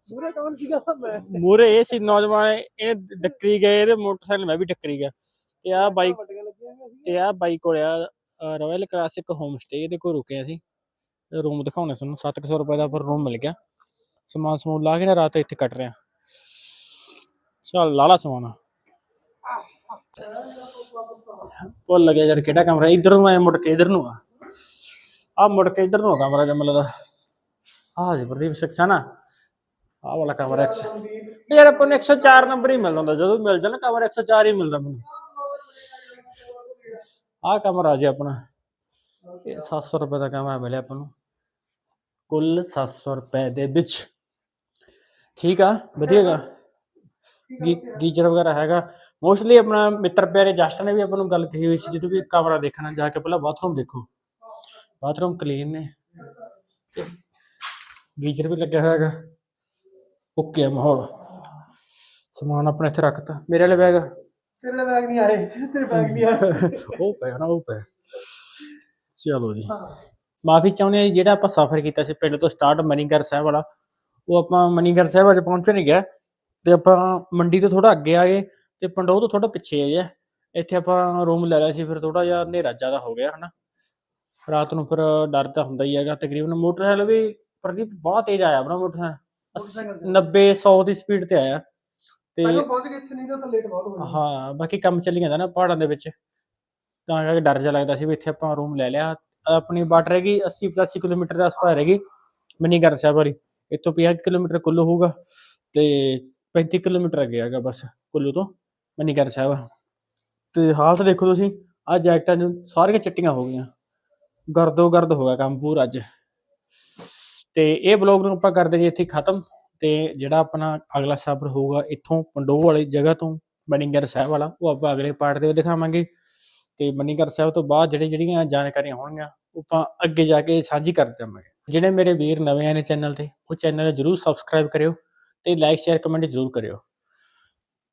ਸੂਰੇ ਕੌਣ ਸੀਗਾ? ਮੈਂ ਮੂਰੇ ਇਹ ਸੀ ਨੌਜਵਾਨ ਇਹ ਡੱਕਰੀ ਗਏ ਇਹਦੇ ਮੋਟਰਸਾਈਕਲ ਮੈਂ ਵੀ ਟੱਕਰੀ ਗਿਆ। ਤੇ ਆ ਬਾਈਕ ਤੇ ਆ ਬਾਈਕ ਕੋਲ ਆ ਰਾਇਲ ਕਲਾਸਿਕ ਹੋਮ ਸਟੇ ਇਹਦੇ ਕੋਲ ਰੁਕੇ ਅਸੀਂ ਰੂਮ ਦਿਖਾਉਣੇ ਸਾਨੂੰ 700 ਰੁਪਏ ਦਾ ਪਰ ਰੂਮ ਮਿਲ ਗਿਆ। ਸਮਾਨ ਸਮੂਨ ਲਾ ਕੇ ਨਾ ਰਾਤ ਇੱਥੇ ਕੱਟ ਰਿਆ ਚੱਲ ਲਾ ਲਾ ਸਮਾਨ। ਭੁੱਲ ਲੱਗਿਆ ਯਾਰ ਕਿਹੜਾ ਕਮਰਾ ਇਧਰ ਨੂੰ ਆਏ ਮੁੜ ਕੇ ਇਧਰ ਨੂੰ ਆ। ਆ ਮੁੜ ਕੇ ਇਧਰ ਨੂੰ ਆ ਕਮਰਾ ਜਮ ਲੱਗਦਾ। ਆ ਜੀ ਪ੍ਰਦੀਪ ਸਿਕਸਾ ਆ ਵਾਲਾ ਕਮਰਾ 100 ਯਾਰ ਆਪਾਂ ਨੂੰ 104 ਨੰਬਰ ਹੀ ਮਿਲਦਾ ਹੁੰਦਾ, ਜਦੋਂ ਮਿਲ ਜਾਣਾ ਕਮਰਾ 104 ਹੀ ਮਿਲਦਾ ਮੈਨੂੰ। ਆ ਕਮਰਾ ਜੀ ਆਪਣਾ। ਇਹ 700 ਰੁਪਏ ਦਾ ਕਮਰਾ ਮਿਲਿਆ ਆਪਾਂ ਨੂੰ। ਕੁੱਲ 700 ਰੁਪਏ ਦੇ ਵਿੱਚ। ਠੀਕ ਆ ਵਧੀਆਗਾ ਗੀਜ਼ਰ ਵਗੈਰਾ ਹੈਗਾ। ਮੋਸਟਲੀ ਆਪਣਾ ਮਿੱਤਰ ਪਿਆਰੇ ਜਸਟ ਨੇ ਵੀ ਆਪਾਂ ਨੂੰ ਗੱਲ ਕਹੀ ਹੋਈ ਸੀ, ਜਦੋਂ ਵੀ ਕਮਰਾ ਦੇਖਣਾ, ਜਾ ਕੇ ਪਹਿਲਾਂ ਬਾਥਰੂਮ ਦੇਖੋ। ਬਾਥਰੂਮ ਕਲੀਨ ਨੇ। ਗੀਜ਼ਰ ਵੀ ਲੱਗਿਆ ਹੋਇਆ ਹੈਗਾ। ਓਕੇ ਆ ਮਾਹੌਲ। ਸਮਾਨ ਆਪਣੇ ਇੱਥੇ ਰੱਖਤਾ। ਮੇਰੇ ਵਾਲੇ ਬੈਗ ਤੇਰੇ ਬੈਗ ਨਹੀਂ ਆਏ। ਤੇਰੇ ਬੈਗ ਨਹੀਂ ਆਏ। ਉਹ ਪਿਆ ਨਾ ਉਹ ਪਿਆ ਚਲੋ ਜੀ। ਮਾਫੀ ਚਾਹੁੰਦੇ ਜੀ, ਜਿਹੜਾ ਆਪਾਂ ਸਫ਼ਰ ਕੀਤਾ ਸੀ ਪਿੰਡ ਤੋਂ ਸਟਾਰਟ ਮਨੀਗਰ ਸਾਹਿਬ ਵਾਲਾ ਉਹ ਆਪਾਂ ਮਨੀਗਰ ਸਾਹਿਬ ਅਜੇ ਪਹੁੰਚ ਨਹੀਂ ਗਿਆ ਤੇ ਆਪਾਂ ਮੰਡੀ ਤੋਂ ਥੋੜਾ ਅੱਗੇ ਆ ਗਏ ਤੇ ਪੰਡੋਹ ਤੋਂ ਥੋੜਾ ਪਿੱਛੇ ਆ ਗਿਆ ਇੱਥੇ ਆਪਾਂ ਰੂਮ ਲੈ ਲਿਆ ਸੀ ਫਿਰ ਥੋੜਾ ਜਿਹਾ ਹਨੇਰਾ ਜ਼ਿਆਦਾ ਹੋ ਗਿਆ ਹਨਾ। ਰਾਤ ਨੂੰ ਫਿਰ ਡਰ ਤਾਂ ਹੁੰਦਾ ਹੀ ਹੈਗਾ ਤਕਰੀਬਨ ਮੋਟਰਸਾਈਕਲ ਵੀ ਪ੍ਰਦੀਪ ਬਹੁਤ ਤੇਜ਼ ਆਇਆ ਆਪਣਾ ਮੋਟਰਸਾਈਕਲ। 90 100 ਦੀ ਸਪੀਡ ਤੇ ਆਇਆ। ਤੇ ਪਹਿਲਾਂ ਪਹੁੰਚ ਗਏ ਇੱਥੇ ਨਹੀਂ ਤਾਂ ਲੇਟ ਬਹੁਤ ਹੋ ਬਾਕੀ ਕੰਮ ਚੱਲੀ ਜਾਂਦਾ ਨਾ ਪਹਾੜਾਂ ਦੇ ਵਿੱਚ। ਤਾਂ ਕਰਕੇ ਡਰ ਜਿਹਾ ਲੱਗਦਾ ਸੀ ਵੀ ਇੱਥੇ ਆਪਾਂ ਰੂਮ ਲੈ ਲਿਆ। ਆਪਣੀ ਬਾਟ ਰਹਿ 80 85 ਕਿਲੋਮੀਟਰ ਦੇ ਆਸ-ਪਾਸ ਰਹਿ ਗਈ ਮਨੀਗਰ ਸਾਹਿਬ ਵਾਲੀ। ਇੱਥੋਂ 50 ਕਿਲੋਮੀਟਰ ਕੁੱਲੂ ਹੋਊਗਾ ਤੇ 35 ਕਿਲੋਮੀਟਰ ਅੱਗੇ ਹੈਗਾ ਬਸ ਕੁੱਲੂ ਤੋਂ ਮਨੀਗਰ ਸਾਹਿਬ। ਤੇ ਹਾਲਤ ਦੇਖੋ ਤੁਸੀਂ ਆ ਜੈਕਟਾਂ ਨੂੰ ਸਾਰੀਆਂ ਚਿੱਟੀਆਂ ਹੋ ਗਈਆਂ। ਗਰਦੋ ਗਰਦ ਹੋ ਗਿਆ ਕੰਮ ਪੂਰਾ ਅੱਜ। ਤੇ ਇਹ ਬਲੌਗ ਨੂੰ ਆਪਾਂ ਕਰਦੇ ਜੀ ਇੱਥੇ ਖਤਮ। ਤੇ ਜਿਹੜਾ ਆਪਣਾ ਅਗਲਾ ਸਫ਼ਰ ਹੋਊਗਾ ਇੱਥੋਂ ਪੰਡੋ ਵਾਲੀ ਜਗ੍ਹਾ ਤੋਂ ਮਨੀਗਰ ਸਾਹਿਬ ਵਾਲਾ, ਉਹ ਆਪਾਂ ਅਗਲੇ ਪਾਰਟ ਦੇ ਵਿੱਚ ਦਿਖਾਵਾਂਗੇ। ਤੇ ਮਨੀਗਰ ਸਾਹਿਬ ਤੋਂ ਬਾਅਦ ਜਿਹੜੀ ਜਿਹੜੀਆਂ ਜਾਣਕਾਰੀਆਂ ਹੋਣਗੀਆਂ, ਉਹ ਆਪਾਂ ਅੱਗੇ ਜਾ ਕੇ ਸਾਂਝੀ ਕਰ ਦੇਵਾਂਗੇ। ਜਿਹੜੇ ਮੇਰੇ ਵੀਰ ਨਵੇਂ ਆਏ ਨੇ ਚੈਨਲ ਤੇ, ਉਹ ਚੈਨਲ ਜਰੂਰ ਸਬਸਕ੍ਰਾਈਬ ਕਰਿਓ ਤੇ ਲਾਈਕ ਸ਼ੇਅਰ ਕਮੈਂਟ ਜਰੂਰ ਕਰਿਓ।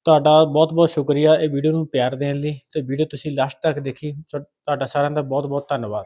ਤੁਹਾਡਾ ਬਹੁਤ ਬਹੁਤ ਸ਼ੁਕਰੀਆ ਇਹ ਵੀਡੀਓ ਨੂੰ ਪਿਆਰ ਦੇਣ ਲਈ ਤੇ ਵੀਡੀਓ ਤੁਸੀਂ ਲਾਸਟ ਤੱਕ ਦੇਖੀ, ਤੁਹਾਡਾ ਸਾਰਿਆਂ ਦਾ ਬਹੁਤ ਬਹੁਤ ਧੰਨਵਾਦ।